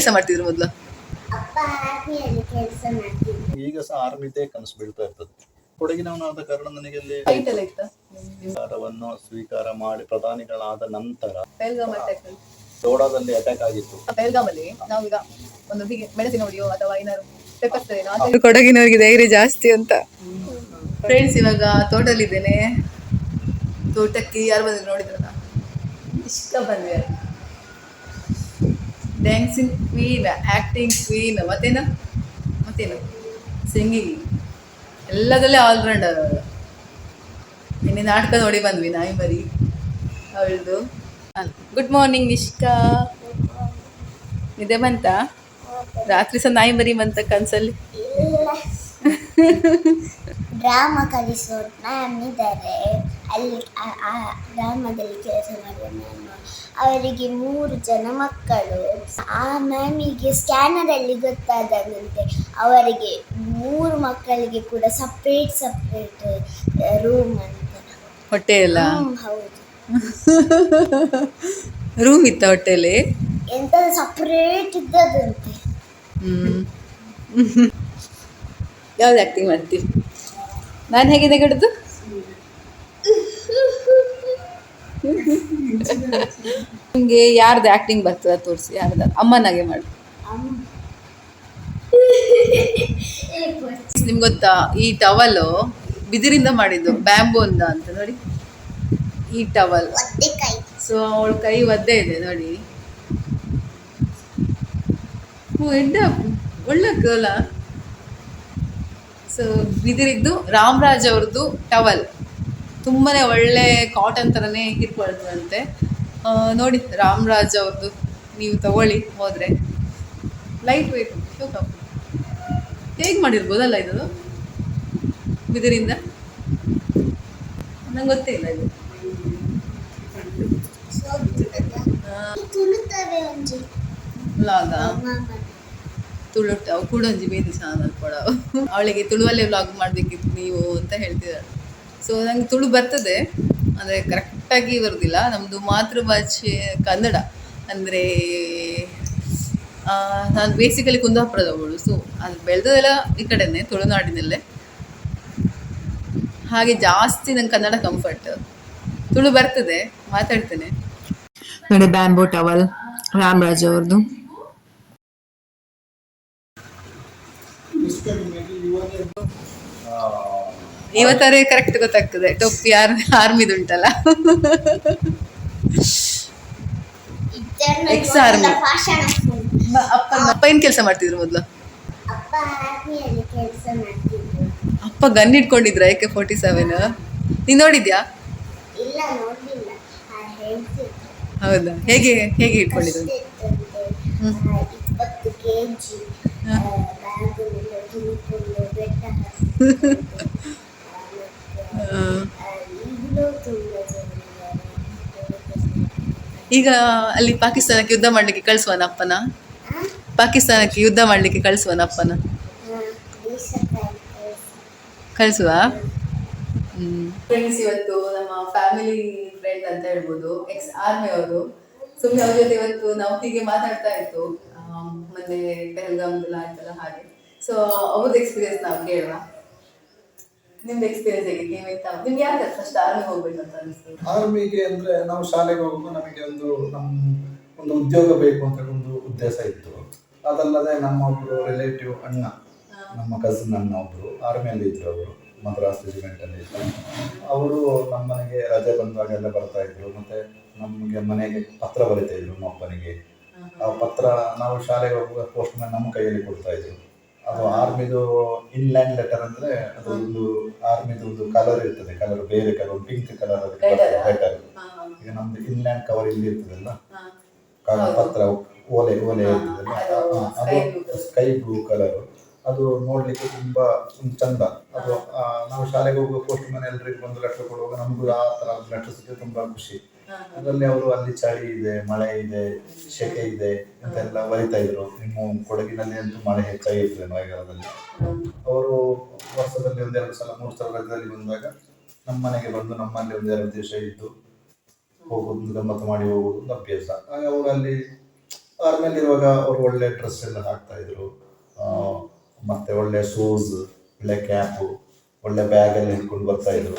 ಕೆಲಸ ಮಾಡ್ತಿದ್ರು ಮೊದಲು. ಈಗ ಸಹ ಆರ್ಮಿದೇ ಕನಸು ಬೀಳ್ತಾ ಇರ್ತದೆ. ಕೊಡಗಿನವನಾದ ಕಾರಣ ನನಗೆ ಅಲ್ಲಿ ಅಧಿಕಾರವನ್ನು ಸ್ವೀಕಾರ ಮಾಡಿ ಪ್ರಧಾನಿಗಳಾದ ನಂತರ ದೋಡಾದಲ್ಲಿ ಅಟ್ಯಾಕ್ ಆಗಿತ್ತು. ಬೆಳಗಾಮಲ್ಲಿ ನಾವೀಗ ಒಂದು ಹೀಗೆ ಮೆಣಸಿನ ಹೊಡಿಯೋ ಅಥವಾ ಏನಾದ್ರು ಪೆಪ್ಪರ್ ಕೊಡಗಿನವ್ರಿಗೆ ಧೈರ್ಯ ಜಾಸ್ತಿ ಅಂತ. ಫ್ರೆಂಡ್ಸ್ ಇವಾಗ ತೋಟದಲ್ಲಿದ್ದೇನೆ. ತೋಟಕ್ಕೆ ಯಾರು ಬಂದ್ರು ನೋಡಿದ್ರಲ್ಲ? ಇಷ್ಟ ಬಂದ್ವಿ ಡ್ಯಾನ್ಸಿಂಗ್ ಕ್ವೀನ್ ಆ್ಯಕ್ಟಿಂಗ್ ಕ್ವೀನ್ ಮತ್ತೇನು? ಮತ್ತೇನು? ಸಿಂಗಿಂಗ್ ಎಲ್ಲದಲ್ಲೇ ಆಲ್ರೌಂಡರ್ ನಿನ್ನೆ ನಾಟಕ ನೋಡಿ ಬಂದ್ವಿ ನಾಯಿ ಮರಿ ಅವಳದು ಗುಡ್ ಮಾರ್ನಿಂಗ್ ನಿಷ್ಕಾ. ನಿದ್ದೆ ಬಂತ? ರಾತ್ರಿ ಸಹ ನಾಯಿ ಮರಿ ಬಂತ ಕನ್ಸಲ್ಲಿ? ಡ್ರಾಮಾ ಕಲಿಸೋರು ಮ್ಯಾಮ್ ಇದ್ದಾರೆ. ಅಲ್ಲಿ ಆ- ಡ್ರಾಮದಲ್ಲಿ ಕೆಲಸ ಮಾಡುವ ಮ್ಯಾಮ್ ಅವರಿಗೆ ಮೂರು ಜನ ಮಕ್ಕಳು. ಆ ಮ್ಯಾಮಿಗೆ ಸ್ಕ್ಯಾನರಲ್ಲಿ ಗೊತ್ತಾದಂತೆ ಅವರಿಗೆ ಮೂರು ಮಕ್ಕಳಿಗೆ ಕೂಡ ಸಪ್ರೇಟ್ ಸಪ್ರೇಟ್ ರೂಮ್ ಅಂತ. ಹೊಟ್ಟೆ ಎಲ್ಲ ಹ್ಮ್, ಹೌದು. ರೂಮ್ ಇತ್ತ ಹೊಟ್ಟೆಲಿ ಎಂತ ಸಪ್ರೇಟ್ ಇದ್ದದಂತೆ ಹ್ಮ್. ಯಾವ್ದು ಆಕ್ಟಿಂಗ್ ಮಾಡ್ತೀವಿ ನಾನು ಹೇಗಿದೆ ಕಡ್ದು ನಿಮಗೆ ಯಾರ್ದು ಆ್ಯಕ್ಟಿಂಗ್ ಬರ್ತದ ತೋರಿಸಿ, ಯಾರ್ದು? ಅಮ್ಮನಾಗೆ ಮಾಡು. ನಿಮ್ಗೆ ಗೊತ್ತಾ, ಈ ಟವಲ್ ಬಿದಿರಿಂದ ಮಾಡಿದ್ದು ಬ್ಯಾಂಬೂ ಅಂತ ಅಂತ, ನೋಡಿ. ಈ ಟವಲ್ ಸೊ ಅವಳ ಕೈ ಒದ್ದೆ ಇದೆ, ನೋಡಿ. ಓ ಎಡ್ಡ ಒಳ್ಳೆ ಗರ್ಲ ಸೊ ಬಿದಿರಿದ್ದು ರಾಮರಾಜ್ ಅವ್ರದ್ದು ಟವಲ್. ತುಂಬಾ ಒಳ್ಳೆ ಕಾಟನ್ ಥರನೇ ಹಿರ್ಕೊಳ್ತದಂತೆ ನೋಡಿ ರಾಮರಾಜ್ ಅವ್ರದ್ದು. ನೀವು ತಗೊಳ್ಳಿ ಹೋದರೆ. ಲೈಟ್ ವೇಟ್ ಹೇಗೆ ಮಾಡಿರ್ಬೋದಲ್ಲ ಇದು ಬಿದಿರಿಂದ? ನಂಗೆ ಗೊತ್ತೇ ಇಲ್ಲ ಇದು. ತುಳುತ್ತವೆ ಒಂಜಿ ವ್ಲಾಗ ಮಾಮ ತುಳುಟ ಅವು ಕೂಡ. ಒಂದು ಬೇದಿ ಚಾನಲ್ ಕೂಡ ಅವಳಿಗೆ ತುಳುವಲ್ಲೇ ವ್ಲಾಗ್ ಮಾಡ್ಬೇಕಿತ್ತು ನೀವು ಅಂತ ಹೇಳ್ತಿದ್ದಾಳೆ ಸೊ ನಂಗೆ ತುಳು ಬರ್ತದೆ. ಅಂದರೆ ಕರೆಕ್ಟಾಗಿ ಬರೋದಿಲ್ಲ. ನಮ್ಮದು ಮಾತೃಭಾಷೆ ಕನ್ನಡ. ಅಂದರೆ ನಾನು ಬೇಸಿಕಲಿ ಕುಂದಾಪುರದವಳು. ಸೊ ಅದು ಬೆಳೆದದೆಲ್ಲ ಈ ಕಡೆನೇ, ತುಳುನಾಡಿನಲ್ಲೇ. ಹಾಗೆ ಜಾಸ್ತಿ ನಂಗೆ ಕನ್ನಡ ಕಂಫರ್ಟ್ ತುಳು ಬರ್ತದೆ. ಮಾತಾಡ್ತೇನೆ. ನೋಡಿ ಬ್ಯಾಂಬೋ ಟವಲ್ ರಾಮರಾಜ್ ಅವ್ರದ್ದು ಇವತ್ತಾರೆ ಕರೆಕ್ಟ್ ಗೊತ್ತಾಗ್ತದೆ. ಟೊಪ್ಪಿ ಆರ್ ಆರ್ಮಿದುಂಟಲ್ಲ ಉಂಟಲ್ಲ. Army. ಆರ್ಮಿ ಅಪ್ಪ ಅಪ್ಪ ಏನ್ ಕೆಲಸ ಮಾಡ್ತಿದ್ರು ಮೊದಲು? ಅಪ್ಪ ಗನ್ ಇಟ್ಕೊಂಡಿದ್ರ ಏಕೆ ಫೋರ್ಟಿ ಸೆವೆನ್ ನೀನ್ ನೋಡಿದ್ಯಾ? ಹೌದಾ? ಹೇಗೆ ಹೇಗೆ ಇಟ್ಕೊಂಡಿದ್ರು ಈಗ ಅಲ್ಲಿ ಪಾಕಿಸ್ತಾನಕ್ಕೆ ಯುದ್ಧ ಮಾಡಲಿಕ್ಕೆ ಕಳಿಸುವನ ಅಪ್ಪನ? ಪಾಕಿಸ್ತಾನಕ್ಕೆ ಯುದ್ಧ ಮಾಡಲಿಕ್ಕೆ ಕಳಿಸುವನ ಅಪ್ಪನ? ಕಳಿಸುವ? ಫ್ರೆಂಡ್ಸ್ ಇವತ್ತು ನಮ್ಮ ಫ್ಯಾಮಿಲಿ ಫ್ರೆಂಡ್ ಅಂತ ಹೇಳ್ಬೋದು ಎಕ್ಸ್ ಆರ್ಮಿ ಅವರು. ಸುಮ್ಮನೆ ಅವ್ರ ಜೊತೆ ಇವತ್ತು ನಾವು ಹೀಗೆ ಮಾತಾಡ್ತಾ ಇತ್ತು. ಮತ್ತೆ ಪೆಹಲ್ಗಾಮ್ದೆಲ್ಲ ಆಯ್ತಲ್ಲ ಹಾಗೆ. ಸೊ ಅವ್ರದ್ದು ಎಕ್ಸ್ಪೀರಿಯನ್ಸ್ ನಾವು ಕೇಳುವ. ನಿಮ್ದು ಎಕ್ಸ್ಪೀರಿಯನ್ಸ್ ಹೇಗೆ? ನೀವೆಂತ ನಿಮ್ಗೆ ಯಾಕೆ ಫಸ್ಟ್ ಆರ್ಮಿ ಹೋಗ್ಬೇಕಂತ ಅನಿಸ್ತು? ಆರ್ಮಿಗೆ ಅಂದ್ರೆ ನಾವು ಶಾಲೆಗೆ ಹೋಗುವಾಗ ನಮಗೆ ಒಂದು ನಮ್ಮ ಒಂದು ಉದ್ಯೋಗ ಬೇಕು ಅಂತ ಒಂದು ಉದ್ದೇಶ ಇತ್ತು. ಅದಲ್ಲದೆ ನಮ್ಮ ಒಬ್ರು ರಿಲೇಟಿವ್ ಅಣ್ಣ ನಮ್ಮ ಕಸಿನ್ ಅಣ್ಣ ಒಬ್ರು ಆರ್ಮಿಯಲ್ಲಿ ಇದ್ರು ಅವರು ಮದ್ರಾಸ್ ರೆಜಿಮೆಂಟ್ ಅಲ್ಲಿ ಇದ್ರು. ಅವರು ನಮ್ಮ ಮನೆಗೆ ರಜೆ ಬಂದಾಗೆಲ್ಲ ಬರ್ತಾ ಇದ್ರು. ಮತ್ತೆ ನಮಗೆ ಮನೆಗೆ ಪತ್ರ ಬರಿತಾ ಇದ್ರು ನಮ್ಮ ಅಪ್ಪನಿಗೆ. ಆ ಪತ್ರ ನಾವು ಶಾಲೆಗೆ ಹೋಗುವಾಗ ಪೋಸ್ಟ್ ಮ್ಯಾನ್ ನಮ್ಮ ಕೈಯಲ್ಲಿ ಕೊಡ್ತಾ ಇದ್ರು. ಅದು ಆರ್ಮಿದು ಇನ್ಲ್ಯಾಂಡ್ ಲೆಟರ್ ಅಂದ್ರೆ ಅದು ಒಂದು ಆರ್ಮಿದು ಒಂದು ಕಲರ್ ಇರ್ತದೆ ಕಲರ್ ಬೇರೆ ಕಲರ್ ಪಿಂಕ್ ಕಲರ್? ಲೆಟರ್ ಈಗ ನಮ್ದು ಇನ್ಲ್ಯಾಂಡ್ ಕವರ್ ಇಲ್ಲಿ ಇರ್ತದಲ್ಲ? ಕಾಗದ ಪತ್ರ ಓಲೆ ಓಲೆ ಇರ್ತದಲ್ಲ? ಅದು. ಸ್ಕೈ ಬ್ಲೂ ಕಲರ್ ಅದು ನೋಡ್ಲಿಕ್ಕೆ ತುಂಬಾ ಚಂದ. ಅದು ನಾವು ಶಾಲೆಗೆ ಹೋಗುವ ಪೋಸ್ಟ್ ಮನೆ ಎಲ್ರಿಗೂ ಒಂದು ಲೆಟರ್ ಕೊಡುವಾಗ ನಮಗೂ ಆ ತರ ಲೆಟರ್ ಸಿಕ್ಕಿದ್ರೆ ತುಂಬಾ ಖುಷಿ. ಅದರಲ್ಲಿ ಅವರು ಅಲ್ಲಿ ಚಳಿ ಇದೆ, ಮಳೆ ಇದೆ ಸೆಕೆ ಇದೆ ಅಂತೆಲ್ಲ ಬರಿತಾ ಇದ್ರು. ನಿಮ್ಮ ಕೊಡಗಿನಲ್ಲಿ ಅಂತೂ ಮಳೆ ಹೆಚ್ಚಾಗಿರ್ತದೆ ಮಳೆಗಾಲದಲ್ಲಿ. ಅವರು ವರ್ಷದಲ್ಲಿ ಒಂದೆರಡು ಸಲ, ಮೂರು ಸಲ ರಜದಲ್ಲಿ ಬಂದಾಗ ನಮ್ಮ ಮನೆಗೆ ಬಂದು ನಮ್ಮಲ್ಲಿ ಒಂದೆರಡು ದಿವಸ ಇದ್ದು ಹೋಗೋದು, ಗಮ್ಮತ್ತು ಮಾಡಿ ಹೋಗೋದು ಅಭ್ಯಾಸ. ಹಾಗೆ ಅವರು ಅಲ್ಲಿ ಇರುವಾಗ ಅವರು ಒಳ್ಳೆ ಡ್ರೆಸ್ ಎಲ್ಲ ಹಾಕ್ತಾ ಇದ್ರು. ಮತ್ತೆ ಒಳ್ಳೆ ಶೂಸ್ ಒಳ್ಳೆ ಕ್ಯಾಪು ಒಳ್ಳೆ ಬ್ಯಾಗ್ ಅಲ್ಲಿ ಇಟ್ಕೊಂಡು ಬರ್ತಾ ಇದ್ರು.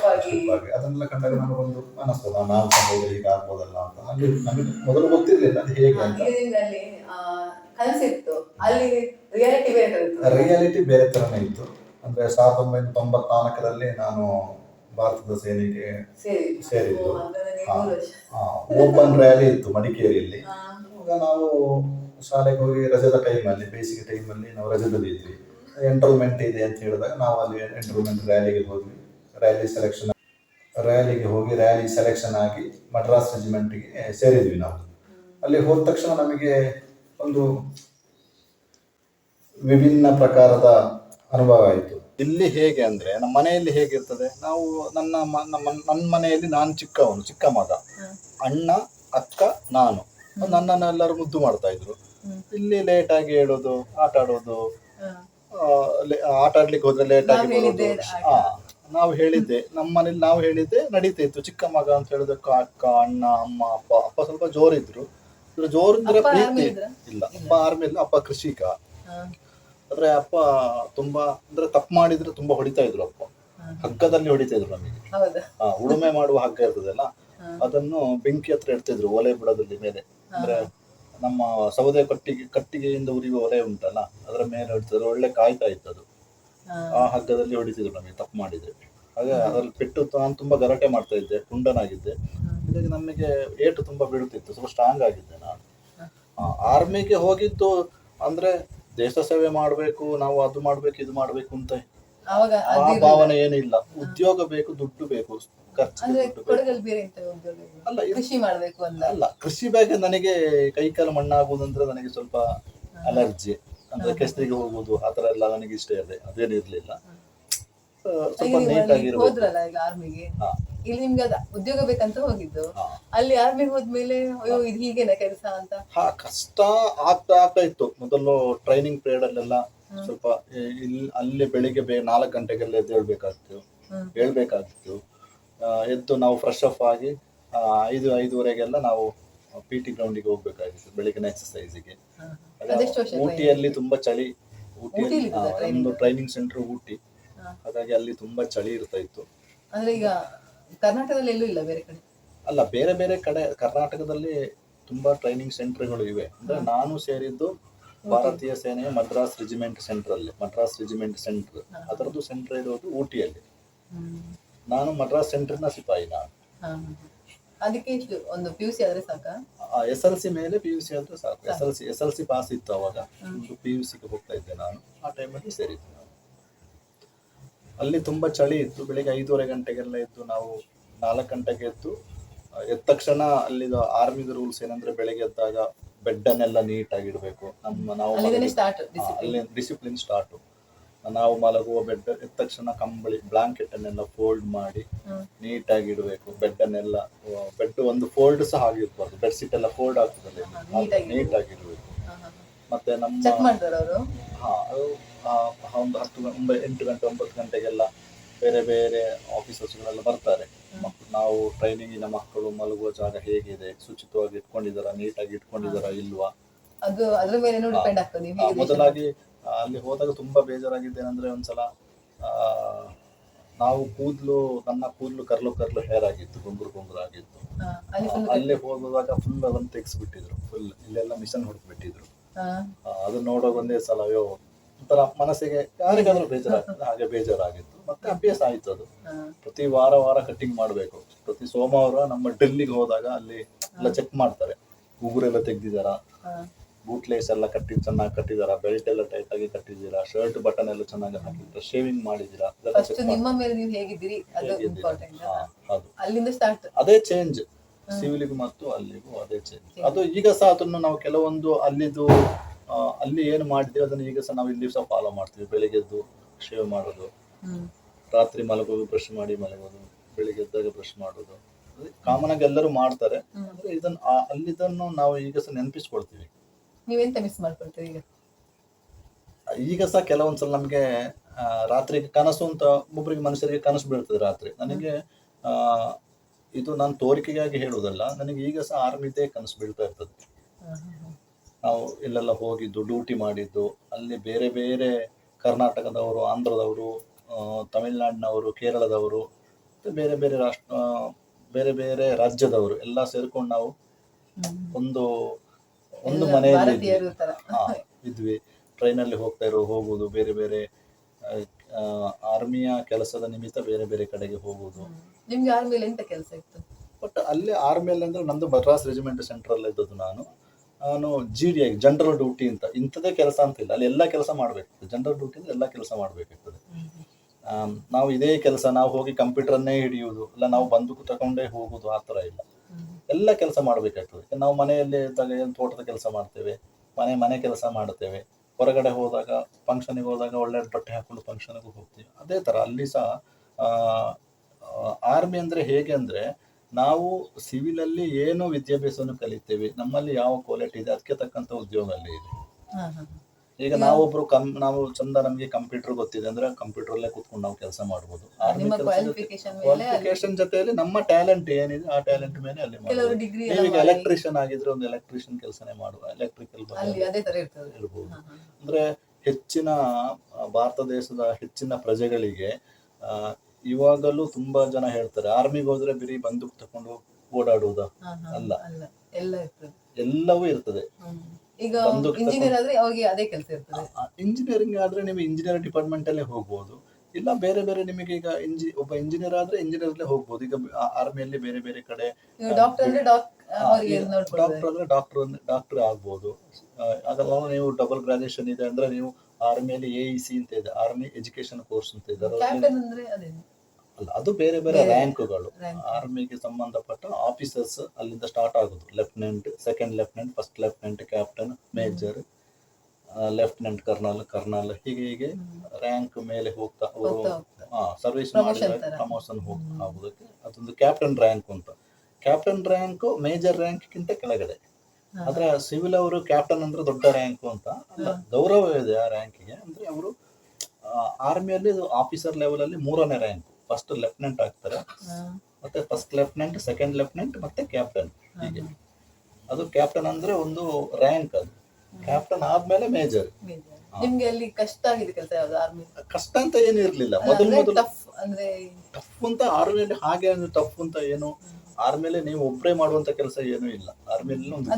ಅದನ್ನೆಲ್ಲ ಕಂಡಾಗ ನನಗೊಂದು ಅನಿಸ್ತದ ನಾವು ಸಹ ಹೋದ್ರೆ ಈಗ ಆಗ್ಬೋದಲ್ಲ ಅಂತ. ಅಲ್ಲಿ ನಮಗೆ ಮೊದಲು ಗೊತ್ತಿರ್ಲಿಲ್ಲ ಅದು ಹೇಗೆ ಅಂತ. ಕನಸಿತ್ತು. ಅಲ್ಲಿ ರಿಯಾಲಿಟಿ ಬೇರೆ ರಿಯಾಲಿಟಿ ಬೇರೆ ತರನೇ ಇತ್ತು. ಅಂದ್ರೆ ಸಾವಿರದ ಒಂಬೈನೂರ ತೊಂಬತ್ನಾಲ್ಕರಲ್ಲಿ ನಾನು ಭಾರತದ ಸೇನೆಗೆ ಸೇರಿ ಸೇರಿದ್ದು. ಓಪನ್ ರ್ಯಾಲಿ ಇತ್ತು ಮಡಿಕೇರಿಯಲ್ಲಿ. ಇವಾಗ ನಾವು ಶಾಲೆಗೆ ಹೋಗಿ ರಜದ ಟೈಮಲ್ಲಿ ಬೇಸಿಗೆ ಟೈಮಲ್ಲಿ ನಾವು ರಜದಲ್ಲಿ ಇದ್ವಿ. ಎಂಟ್ರೋಲ್ಮೆಂಟ್ ಇದೆ ಅಂತ ಹೇಳಿದಾಗ ನಾವು ಅಲ್ಲಿ ಎಂಟ್ರೋಲ್ಮೆಂಟ್ ರ್ಯಾಲಿಗೆ ಹೋದ್ವಿ. ರ್ಯಾಲಿ ಸೆಲೆಕ್ಷನ್ ರ್ಯಾಲಿಗೆ ಹೋಗಿ ರ್ಯಾಲಿ ಸೆಲೆಕ್ಷನ್ ಆಗಿ ಮಡ್ರಾಸ್ ರೆಜಿಮೆಂಟ್ಗೆ ಸೇರಿದ್ವಿ ನಾವು. ಅಲ್ಲಿ ಹೋದ ತಕ್ಷಣ ನಮಗೆ ಒಂದು ವಿಭಿನ್ನ ಪ್ರಕಾರದ ಅನುಭವ ಆಯಿತು. ಇಲ್ಲಿ ಹೇಗೆ ಅಂದ್ರೆ ನಮ್ಮ ಮನೆಯಲ್ಲಿ ಹೇಗಿರ್ತದೆ ನಾವು ನನ್ನ ಮ- ನಮ್ಮ ನನ್ನ ಮನೆಯಲ್ಲಿ ನಾನು ಚಿಕ್ಕವನು ಚಿಕ್ಕ ಮಗ. ಅಣ್ಣ ಅಕ್ಕ ನಾನು. ನನ್ನನ್ನು ಎಲ್ಲರೂ ಮುದ್ದು ಮಾಡ್ತಾ ಇದ್ರು. ಇಲ್ಲಿ ಲೇಟಾಗಿ ಆಗಿ ಹೇಳೋದು ಆಟ ಆಡೋದು. ಆಟ ಆಡ್ಲಿಕ್ಕೆ ಹೋದ್ರೆ ಲೇಟ್ ಆಗಿ ನಾವು ಬರೋದು ಹಾ ನಾವು ಹೇಳಿದ್ದೆ ನಮ್ಮ ಮನೇಲಿ ನಾವು ಹೇಳಿದ್ದೆ ನಡೀತಾ ಇತ್ತು. ಚಿಕ್ಕ ಮಗ ಅಂತ ಹೇಳಿದ್ರೆ ಅಕ್ಕ ಅಣ್ಣ ಅಮ್ಮ ಅಪ್ಪ ಅಪ್ಪ ಸ್ವಲ್ಪ ಜೋರಿದ್ರು. ಇದ್ರು ಪ್ರೀತಿ ಇಲ್ಲ. ಅಪ್ಪ ಆರ್ಮಿ ಇಲ್ಲ ಅಪ್ಪ ಕೃಷಿಕ. ಆದ್ರೆ ಅಪ್ಪ ತುಂಬಾ ಅಂದ್ರೆ ತಪ್ಪು ಮಾಡಿದ್ರೆ ತುಂಬಾ ಹೊಡಿತಾ ಇದ್ರು ಅಪ್ಪ. ಹಗ್ಗದಲ್ಲಿ ಹೊಡಿತಾ ಇದ್ರು ನಮಗೆ. ಉಳುಮೆ ಮಾಡುವ ಹಗ್ಗ ಇರ್ತದಲ್ಲ ಅದನ್ನು ಬೆಂಕಿ ಹತ್ರ ಇಡ್ತಿದ್ರು ಒಲೆ ಬುಡದಲ್ಲಿ ಮೇಲೆ. ಅಂದ್ರೆ ನಮ್ಮ ಸೌದೆ ಕಟ್ಟಿಗೆ ಕಟ್ಟಿಗೆಯಿಂದ ಉರಿಯುವ ಒಲೆ ಉಂಟಲ್ಲ ಅದರ ಮೇಲೆ ಹೊಡಿಸಿದ್ರೆ ಒಳ್ಳೆ ಕಾಯ್ತಾ ಇತ್ತು ಅದು ಆ, ಹಗ್ಗದಲ್ಲಿ ಹೊಡಿಸಿದ್ರು ನಮಗೆ ತಪ್ಪು ಮಾಡಿದ್ರೆ. ಹಾಗೆ ಅದ್ರಲ್ಲಿ ಪೆಟ್ಟು ನಾನು ತುಂಬಾ ಗಲಾಟೆ ಮಾಡ್ತಾ ಇದ್ದೆ ಕುಂಡನಾಗಿದ್ದೆ. ಹೀಗಾಗಿ ನಮಗೆ ಏಟು ತುಂಬಾ ಬೀಳುತ್ತಿತ್ತು ಸ್ವಲ್ಪ ಸ್ಟ್ರಾಂಗ್ ಆಗಿದ್ದೆ ನಾನು. ಆರ್ಮಿಗೆ ಹೋಗಿದ್ದು ಅಂದ್ರೆ ದೇಶ ಸೇವೆ ಮಾಡಬೇಕು ನಾವು ಅದು ಮಾಡ್ಬೇಕು ಇದು ಮಾಡ್ಬೇಕು ಅಂತ ಆ ಭಾವನೆ ಏನಿಲ್ಲ. ಉದ್ಯೋಗ ಬೇಕು ದುಡ್ಡು ಬೇಕು. ಅಂದ್ರೆ ದುಡ್ಡು ಬೇಕು ಕೊಡಗಲ್ಲಿ ಬೇರೆ ಎಂತ ಉದ್ಯೋಗ ಇಲ್ಲ? ಅಲ್ಲ ಇದು- ಕೃಷಿ ಮಾಡ್ಬೇಕು ಅಂತ. ಅಲ್ಲ ಕೃಷಿ ಬಗ್ಗೆ ನನಗೆ ಕೈಕಾಲ ಮಣ್ಣಾಗುವುದಂದ್ರೆ ನನಗೆ ಸ್ವಲ್ಪ ಅಲರ್ಜಿ. ಅಂದ್ರೆ ಕೆಸರಿಗೆ ಹೋಗುವುದು ಆ ತರ ಎಲ್ಲ ನನಗೆ ಇಷ್ಟ ಇದೆ. ಅದೇನು ಇರ್ಲಿಲ್ಲ. ಆ, ಸ್ವಲ್ಪ ಈಗ ನೀವು ಅಲ್ಲಿ ನೀಟಾಗಿರ್ಬೇಕು ಹೋದ್ರಲ್ಲ ಈಗ ಆರ್ಮಿಗೆ ಹಾ. ಇಲ್ಲಿ ನಿಮ್ಗೆ ಅದ ಉದ್ಯೋಗ ಬೇಕಂತ ಹೋಗಿದ್ದು. ಹಾ. ಅಲ್ಲಿ ಆರ್ಮಿಗೆ ಹೋದ್ಮೇಲೆ ಅಯ್ಯೋ ಇದು ಹೀಗೇನ ಕೆಲಸ ಅಂತ? ಹಾ ಕಷ್ಟ ಆಗ್ತಾ ಆಗ್ತಾ ಇತ್ತು. ಮೊದಲು ಟ್ರೈನಿಂಗ್ ಪೀರಿಯಡ್ ಅಲ್ಲೆಲ್ಲ ಸ್ವಲ್ಪ ಇಲ್ಲಿ ಅಲ್ಲಿ ಬೆಳಿಗ್ಗೆ ಬೇ ನಾಲ್ಕು ಗಂಟೆಗೆಲ್ಲ ಎದ್ದೇಳ್ಬೇಕಾಗ್ತು ಹೇಳ್ಬೇಕಾಗ್ತು ಎದ್ದು ನಾವು ಫ್ರೆಶ್ ಅಪ್ ಆಗಿ ಐದು ಐದುವರೆಗೆಲ್ಲ ನಾವು ಪಿ ಟಿ ಗ್ರೌಂಡಿಗೆ ಹೋಗ್ಬೇಕಾಗಿತ್ತು ಬೆಳಿಗ್ಗಿನ ಎಕ್ಸಸೈಸಿಗೆ ಊಟಿಯಲ್ಲಿ ತುಂಬಾ ಚಳಿ ಊಟಿಯಲ್ಲಿ? ನಮ್ದು ಟ್ರೈನಿಂಗ್ ಸೆಂಟರ್ ಊಟಿ. ಹಾಗಾಗಿ ಅಲ್ಲಿ ತುಂಬಾ ಚಳಿ ಇರ್ತಾ ಇತ್ತು. ಅಂದ್ರೆ ಈಗ ಕರ್ನಾಟಕದಲ್ಲಿ ಎಲ್ಲೂ ಇಲ್ಲ ಬೇರೆ ಕಡೆ? ಅಲ್ಲ ಬೇರೆ ಬೇರೆ ಕಡೆ ಕರ್ನಾಟಕದಲ್ಲಿ ತುಂಬಾ ಟ್ರೈನಿಂಗ್ ಸೆಂಟರ್ಗಳು ಇವೆ. ಅಂದ್ರೆ ನಾನು ಸೇರಿದ್ದು ಭಾರತೀಯ ಸೇನೆಯ ಮದ್ರಾಸ್ ರೆಜಿಮೆಂಟ್ ಸೆಂಟರ್ ಅಲ್ಲಿ ಮದ್ರಾಸ್ ರೆಜಿಮೆಂಟ್ ಸೆಂಟರ್ ಅದರದ್ದು ಸೆಂಟರ್ ಇರೋದು ಊಟಿಯಲ್ಲಿ. ನಾನು ಮದ್ರಾಸ್ ಸೆಂಟರ್ನ ಸಿಪಾಯಿ ನಾನು. ಅದಕ್ಕೆ ಇತ್ತು ಒಂದು ಪಿ ಯು ಸಿ ಆದ್ರೆ ಸಾಕ? ಎಸ್ ಎಲ್ ಸಿ ಮೇಲೆ ಪಿ ಯು ಸಿ ಆದ್ರೆ ಸಾಕು. S L C S L C pass ಇತ್ತು ಅವಾಗ. ಪಿ ಯು ಸಿಗೆ ಹೋಗ್ತಾ ಇದ್ದೆ ನಾನು. ಆ ಟೈಮಲ್ಲಿ ಸೇರಿದ್ದೆ ನಾನು. ಅಲ್ಲಿ ತುಂಬಾ ಚಳಿ ಇತ್ತು. ಬೆಳಿಗ್ಗೆ ಐದೂವರೆ ಗಂಟೆಗೆಲ್ಲ ಎದ್ದು ನಾವು ನಾಲ್ಕು ಗಂಟೆಗೆ ಎದ್ದು ಎದ್ದ ತಕ್ಷಣ ಅಲ್ಲಿದ ಆರ್ಮಿದ ರೂಲ್ಸ್ ಏನಂದ್ರೆ ಬೆಳಿಗ್ಗೆ ಎದ್ದಾಗ ಬೆಡ್ ಅನ್ನೆಲ್ಲ ನೀಟಾಗಿ ಇಡಬೇಕು. ನಮ್ಮ ನಾವು ಡಿಸಿಪ್ಲಿನ್ ಸ್ಟಾರ್ಟ್ ನಾವು ಮಲಗುವ ಬೆಡ್ ಎದ್ದ ತಕ್ಷಣ ಕಂಬಳಿ ಬ್ಲಾಂಕೆಟ್ ಅನ್ನೆಲ್ಲ ಫೋಲ್ಡ್ ಮಾಡಿ. ನೀಟಾಗಿ ಇಡಬೇಕು. ಬೆಡ್ ಅನ್ನೆಲ್ಲ ಬೆಡ್ ಒಂದು ಫೋಲ್ಡ್ ಸಹ ಆಗಿರ್ಬಾರ್ದು ಬೆಡ್ ಶೀಟ್ ಎಲ್ಲ ಫೋಲ್ಡ್ ಆಗ್ತದೆ ನೀಟಾಗಿ ಆಗಿ ಇಡಬೇಕು. ಮತ್ತೆ ನಮ್ಮ ಹಾ ಒಂದು ಹತ್ತು ಒಂಬ- ಎಂಟು ಗಂಟೆ ಒಂಬತ್ತು ಗಂಟೆಗೆಲ್ಲ ಬೇರೆ ಬೇರೆ ಆಫೀಸರ್ಸ್ಗಳೆಲ್ಲ ಬರ್ತಾರೆ. ನಾವು ಟ್ರೈನಿಂಗಿನ ಮಕ್ಕಳು ಮಲಗುವ ಜಾಗ ಹೇಗಿದೆ? ಶುಚಿತ್ವವಾಗಿ ಇಟ್ಕೊಂಡಿದಾರ? ನೀಟಾಗಿ ಇಟ್ಕೊಂಡಿದಾರ? ಇಲ್ವಾ? ಅದು ಅದ್ರ ಮೇಲೆ ಡಿಪೆಂಡ್ ಆಗ್ತದೆ ನೀವು ಆ, ಹೇಗೆ ಮೊದಲಾಗಿ ಅಲ್ಲಿ ಹೋದಾಗ ತುಂಬಾ ಬೇಜಾರಾಗಿದ್ದೇನೆಂದ್ರೆ ಒಂದ್ಸಲ ಆ, ನಾವು ಕೂದಲು ನನ್ನ ಕೂದಲು ಕರ್ಲು ಕರ್ಲು ಹೇರ್ ಆಗಿತ್ತು ಗುಂಗುರು ಗುಂಗುರು ಆಗಿತ್ತು. ಅಲ್ಲಿ ಹೋದಾಗ ಫುಲ್ ಅದನ್ನ ಹೋಗುವಾಗ ಫುಲ್ ಅದನ್ನು ತೆಗೆಸ್ಬಿಟ್ಟಿದ್ರು ಫುಲ್ ಇಲ್ಲೆಲ್ಲ ಮಿಷನ್ ಹೊಡೆದ್ಬಿಟ್ಟಿದ್ರು ಅದನ್ನ ಅದು ನೋಡೋ ಒಂದೇ ಸಲ ಅಯ್ಯೋ ಒಂಥರ ಮನಸ್ಸಿಗೆ ಯಾರಿಗಾದ್ರೂ ಬೇಜಾರಾಗ್ತದೆ ಹಾಗೆ ಬೇಜಾರಾಗಿತ್ತು. ಮತ್ತೆ ಅಭ್ಯಾಸ ಆಯ್ತು ಅದು. ಪ್ರತಿ ವಾರ ವಾರ ಕಟಿಂಗ್ ಮಾಡಬೇಕು. ಪ್ರತಿ ಸೋಮವಾರ ನಮ್ಮ ಡೆಲ್ಲಿಗೆ ಹೋದಾಗ ಅಲ್ಲಿ ಎಲ್ಲ ಚೆಕ್ ಮಾಡ್ತಾರೆ. ಉಗುರೆಲ್ಲ ತೆಗ್ದಿದಾರ ಹಾ. ಬೂಟ್ ಲೇಸ್ ಎಲ್ಲ ಕಟ್ಟಿ ಚೆನ್ನಾಗಿ ಕಟ್ಟಿದಾರ? ಬೆಲ್ಟ್ ಎಲ್ಲ ಟೈಟ್ ಆಗಿ ಕಟ್ಟಿದ್ದೀರಾ ಶರ್ಟ್ ಬಟನ್ ಎಲ್ಲ ಚೆನ್ನಾಗಿ ಹಾಕಿದ್ರ? ಶೇವಿಂಗ್ ಮಾಡಿದೀರಾ? ಇದೆಲ್ಲ ಫಸ್ಟ್ ನಿಮ್ಮ ಮೇಲೆ ನೀವು ಹೇಗಿದ್ದೀರಿ? ಅದು ಇಂಪಾರ್ಟೆಂಟ್ ಹೌದು. ಅಲ್ಲಿಂದ ಸ್ಟಾರ್ಟ್ ಅದೇ ಚೇಂಜ್ ಸಿವಿಲಿಗೂ ಮತ್ತು ಅಲ್ಲಿಗೂ ಅದೇ ಚೇಂಜ್ ಅದು ಈಗ ಸಹ ಅದನ್ನು ನಾವು ಕೆಲವೊಂದು ಅಲ್ಲಿದು ಅಲ್ಲಿ ಏನು ಮಾಡಿದೀವಿ ಅದನ್ನು ಈಗ ಸಹ ನಾವು ಇಲ್ಲಿ ಸಹ ಫಾಲೋ ಮಾಡ್ತೀವಿ. ಬೆಳಿಗ್ಗೆ ಎದ್ದು ಶೇವ್ ಮಾಡೋದು. ರಾತ್ರಿ ಮಲಗೋದು ಬ್ರಷ್ ಮಾಡಿ ಮಲಗೋದು. ಬೆಳಿಗ್ಗೆ ಎದ್ದಾಗ ಬ್ರಷ್ ಮಾಡೋದು ಕಾಮನ್ ಆಗಿ ಎಲ್ಲರೂ ಮಾಡ್ತಾರೆ. ಅಂದ್ರೆ ಇದನ್ನ ಅಲ್ಲಿದನ್ನು ನಾವು ಈಗ ಸಹ ನೆನಪಿಸ್ಕೊಳ್ತೀವಿ. ನೀವೆಂತ ಮಿಸ್ ಮಾಡ್ಕೊಳ್ತೀರಿ ಈಗ? ಈಗ ಸಹ ಕೆಲವೊಂದ್ಸಲ ನಮಗೆ ರಾತ್ರಿ ಕನಸು ಅಂತ ಒಬ್ಬೊಬ್ಬರಿಗೆ ಮನುಷ್ಯರಿಗೆ ಕನಸು ಬೀಳ್ತದೆ ರಾತ್ರಿ. ನನಗೆ ಆ, ಇದು ನಾನು ತೋರಿಕೆಗಾಗಿ ಹೇಳುವುದಲ್ಲ ನನಗೆ ಈಗ ಸಹ ಆರ್ಮಿದ್ದೇ ಕನಸು ಬೀಳ್ತಾ ಇರ್ತದೆ. ನಾವು ಇಲ್ಲೆಲ್ಲ ಹೋಗಿದ್ದು ಡ್ಯೂಟಿ ಮಾಡಿದ್ದು ಅಲ್ಲಿ ಬೇರೆ ಬೇರೆ ಕರ್ನಾಟಕದವರು ಆಂಧ್ರದವರು ತಮಿಳುನಾಡಿನವರು ಕೇರಳದವರು ಮತ್ತೆ ಬೇರೆ ಬೇರೆ ರಾಷ್ಟ್ರ ಬೇರೆ ಬೇರೆ ರಾಜ್ಯದವರು ಎಲ್ಲ ಸೇರ್ಕೊಂಡು ನಾವು ಒಂದು ಒಂದು ಮನೆಯಲ್ಲಿ ಭಾರತೀಯರು ಇದ್ವಿ. ತರ. ಹಾ, ಇದ್ವಿ. ಟ್ರೈನಲ್ಲಿ ಹೋಗ್ತಾ ಇರೋ ಹೋಗುದು ಬೇರೆ ಬೇರೆ ಆರ್ಮಿಯ ಕೆಲಸದ ನಿಮಿತ್ತ ಬೇರೆ ಬೇರೆ ಕಡೆಗೆ ಹೋಗುದು. ನಿಮ್ಗೆ ಆರ್ಮಿಲಿ ಎಂತ ಕೆಲಸ ಇತ್ತು? ಬಟ್ ಅಲ್ಲಿ ಆರ್ಮಿಯಲ್ಲಿ ಅಂದ್ರೆ ನಂದು ಮದ್ರಾಸ್ ರೆಜಿಮೆಂಟ್ ಸೆಂಟ್ರಲ್ ಇದ್ದದ್ದು ನಾನು. ನಾನು G D I general duty ಅಂತ. ಇಂಥದೇ ಕೆಲಸ ಅಂತ ಇಲ್ಲ ಅಲ್ಲಿ ಎಲ್ಲ ಕೆಲಸ ಮಾಡಬೇಕು ಜನರಲ್ ಡ್ಯೂಟಿ ಅಂದ್ರೆ ಎಲ್ಲ ಕೆಲಸ ಮಾಡಬೇಕಾಗ್ತದೆ. ನಾವು ಇದೇ ಕೆಲಸ. ನಾವು ಹೋಗಿ ಕಂಪ್ಯೂಟರ್ನೇ ಹಿಡಿಯುವುದು. ಇಲ್ಲ ನಾವು ಬಂದೂಕು ತಗೊಂಡೇ ಹೋಗುದು ಆ ಥರ ಇಲ್ಲ. ಎಲ್ಲ ಕೆಲಸ ಮಾಡಬೇಕಾಗ್ತದೆ. ನಾವು ಮನೆಯಲ್ಲಿ ಇದ್ದಾಗ ಏನು ತೋಟದ ಕೆಲಸ ಮಾಡ್ತೇವೆ? ಮನೆ ಮನೆ ಕೆಲಸ ಮಾಡ್ತೇವೆ ಹೊರಗಡೆ ಹೋದಾಗ ಫಂಕ್ಷನಿಗೆ ಹೋದಾಗ ಒಳ್ಳೆ ಬಟ್ಟೆ ಹಾಕೊಂಡು ಫಂಕ್ಷನ್ಗೂ ಹೋಗ್ತೀವಿ. ಅದೇ ಥರ ಅಲ್ಲಿ ಸಹ ಆರ್ಮಿ ಅಂದರೆ ಹೇಗೆ ಅಂದರೆ ನಾವು ಸಿವಿಲಲ್ಲಿ ಏನು ವಿದ್ಯಾಭ್ಯಾಸವನ್ನು ಕಲಿತೇವೆ, ನಮ್ಮಲ್ಲಿ ಯಾವ ಕ್ವಾಲಿಟಿ ಇದೆ, ಅದಕ್ಕೆ ತಕ್ಕಂಥ ಉದ್ಯೋಗ ಅಲ್ಲಿ ಇದೆ. ಈಗ ನಾವೊಬ್ರು ಕಂ ನಾವು ಚಂದ ನಮಗೆ ಕಂಪ್ಯೂಟರ್ ಗೊತ್ತಿದೆ ಅಂದ್ರೆ ಕಂಪ್ಯೂಟರ್ ಅಲ್ಲೇ ಕುತ್ಕೊಂಡು ನಾವು ಕೆಲಸ ಮಾಡಬಹುದು ಕ್ವಾಲಿಫಿಕೇಶನ್ ಜೊತೆಯಲ್ಲಿ ನಮ್ಮ ಟ್ಯಾಲೆಂಟ್ ಏನಿದೆ ಆ ಟ್ಯಾಲೆಂಟ್ ಮೇಲೆ ಅಲ್ಲಿ ಈಗ ಎಲೆಕ್ಟ್ರಿಷಿಯನ್ ಆಗಿದ್ರೆ ಒಂದು ಎಲೆಕ್ಟ್ರಿಷಿಯನ್ ಕೆಲಸನೇ ಮಾಡುವ ಎಲೆಕ್ಟ್ರಿಕಲ್ ಇರಬಹುದು. ಅಂದ್ರೆ ಹೆಚ್ಚಿನ ಭಾರತ ದೇಶದ ಹೆಚ್ಚಿನ ಪ್ರಜೆಗಳಿಗೆ ಇವಾಗಲೂ ತುಂಬಾ ಜನ ಹೇಳ್ತಾರೆ ಆರ್ಮಿಗೆ ಹೋದ್ರೆ ಬರೀ ಬಂದೂಕ್ ತಕೊಂಡು ಓಡಾಡುವುದ. ಅಲ್ಲ. ಎಲ್ಲವೂ ಇರ್ತದೆ. ಈಗ ಇಂಜಿನಿಯರ್ ಆದ್ರೆ ಅವ್ರಿಗೆ ಅದೇ ಕೆಲಸ ಇರ್ತದೆ. ಇಂಜಿನಿಯರಿಂಗ್ ಆದ್ರೆ ನೀವು ಇಂಜಿನಿಯರ್ ಡಿಪಾರ್ಟ್ಮೆಂಟ್ ಅಲ್ಲೇ ಹೋಗ್ಬೋದು. ಇಲ್ಲ ಬೇರೆ ಬೇರೆ ನಿಮಗೆ ಈಗ ಇಂಜಿ ಒಬ್ಬ ಇಂಜಿನಿಯರ್ ಆದ್ರೆ ಇಂಜಿನಿಯರ್ ಅಲ್ಲೇ ಹೋಗ್ಬೋದು. ಈಗ ಆರ್ಮಿಯಲ್ಲಿ ಬೇರೆ ಬೇರೆ ಕಡೆ ಡಾಕ್ಟರ್ ಅಂದ್ರೆ ಡಾಕ್ಟರ್ ಅಂದ್ರೆ ಡಾಕ್ಟರ್ ಡಾಕ್ಟರ್ ಆಗ್ಬೋದು. ಅದಲ್ಲ ನೀವು ಡಬಲ್ ಗ್ರಾಜುಯೇಷನ್ ಇದೆ ಅಂದ್ರೆ ನೀವು ಆರ್ಮಿಯಲ್ಲಿ ಎ ಇ ಸಿ ಅಂತ ಇದೆ ಆರ್ಮಿ ಎಜುಕೇಶನ್ ಕೋರ್ಸ್ ಅಂತ ಇದೆ. ಅಲ್ಲ ಅದು ಬೇರೆ ಬೇರೆ ರ್ಯಾಂಕ್ಗಳು ಆರ್ಮಿಗೆ ಸಂಬಂಧಪಟ್ಟ ಆಫೀಸರ್ಸ್ ಅಲ್ಲಿಂದ ಸ್ಟಾರ್ಟ್ ಆಗೋದು. Lieutenant second lieutenant first lieutenant captain major lieutenant colonel colonel ಹೀಗೆ ಹೀಗೆ ರ್ಯಾಂಕ್ ಮೇಲೆ ಹೋಗ್ತಾ ಸರ್ವಿಸ್ ಮಾಡಿದಾಗ ಹೋಗ್ತಾ ಪ್ರಮೋಷನ್ ಆಗುದಕ್ಕೆ ಅದೊಂದು ಕ್ಯಾಪ್ಟನ್ ರ್ಯಾಂಕ್ ಅಂತ. ಕ್ಯಾಪ್ಟನ್ ರ್ಯಾಂಕ್ ಮೇಜರ್ ರ್ಯಾಂಕ್ಗಿಂತ ಕೆಳಗಡೆ. ಆದ್ರೆ ಸಿವಿಲ್ ಅವರು ಕ್ಯಾಪ್ಟನ್ ಅಂದ್ರೆ ದೊಡ್ಡ ರ್ಯಾಂಕು ಅಂತ. ಅಲ್ಲ ಗೌರವ ಇದೆ ಆ ರ್ಯಾಂಕಿಗೆ ಅಂದ್ರೆ ಅವರು ಆರ್ಮಿಯಲ್ಲಿ ಆಫೀಸರ್ ಲೆವೆಲ್ ಅಲ್ಲಿ ಮೂರನೇ ರ್ಯಾಂಕ್ ಫಸ್ಟ್ ಲೆಫ್ಟಿನೆಂಟ್ ಆಗ್ತಾರೆ. ಮತ್ತೆ ಫಸ್ಟ್ ಲೆಫ್ಟಿನೆಂಟ್ ಸೆಕೆಂಡ್ ಲೆಫ್ಟಿನೆಂಟ್ ಮತ್ತೆ ಕ್ಯಾಪ್ಟನ್ ಹೀಗೆ. ಅದು ಕ್ಯಾಪ್ಟನ್ ಅಂದ್ರೆ ಒಂದು ರ್ಯಾಂಕ್ ಅದು. ಕ್ಯಾಪ್ಟನ್ ಆದ್ಮೇಲೆ ಮೇಜರ್. ನಿಮ್ಗೆ ಅಲ್ಲಿ ಕಷ್ಟ ಆಗಿದೆ ಕೆಲಸ ಯಾವ್ದು ಆರ್ಮಿ ಕಷ್ಟ ಅಂತ ಏನು ಇರ್ಲಿಲ್ಲ. ಮೊದಲು ಮೊದಲು ಟಫ್ ಅಂದ್ರೆ ಟಫ್ ಅಂತ ಆರ್ಮಿಯಲ್ಲಿ ಹಾಗೆ ಅಂದ್ರೆ ಟಫ್ ಅಂತ ಏನು? ಆರ್ಮಿಯಲ್ಲಿ ನೀವು ಒಬ್ಬರೇ ಮಾಡುವಂತ ಕೆಲಸ ಏನೂ ಇಲ್ಲ. ಆರ್ಮಿಯಲ್ಲಿ ಒಂದು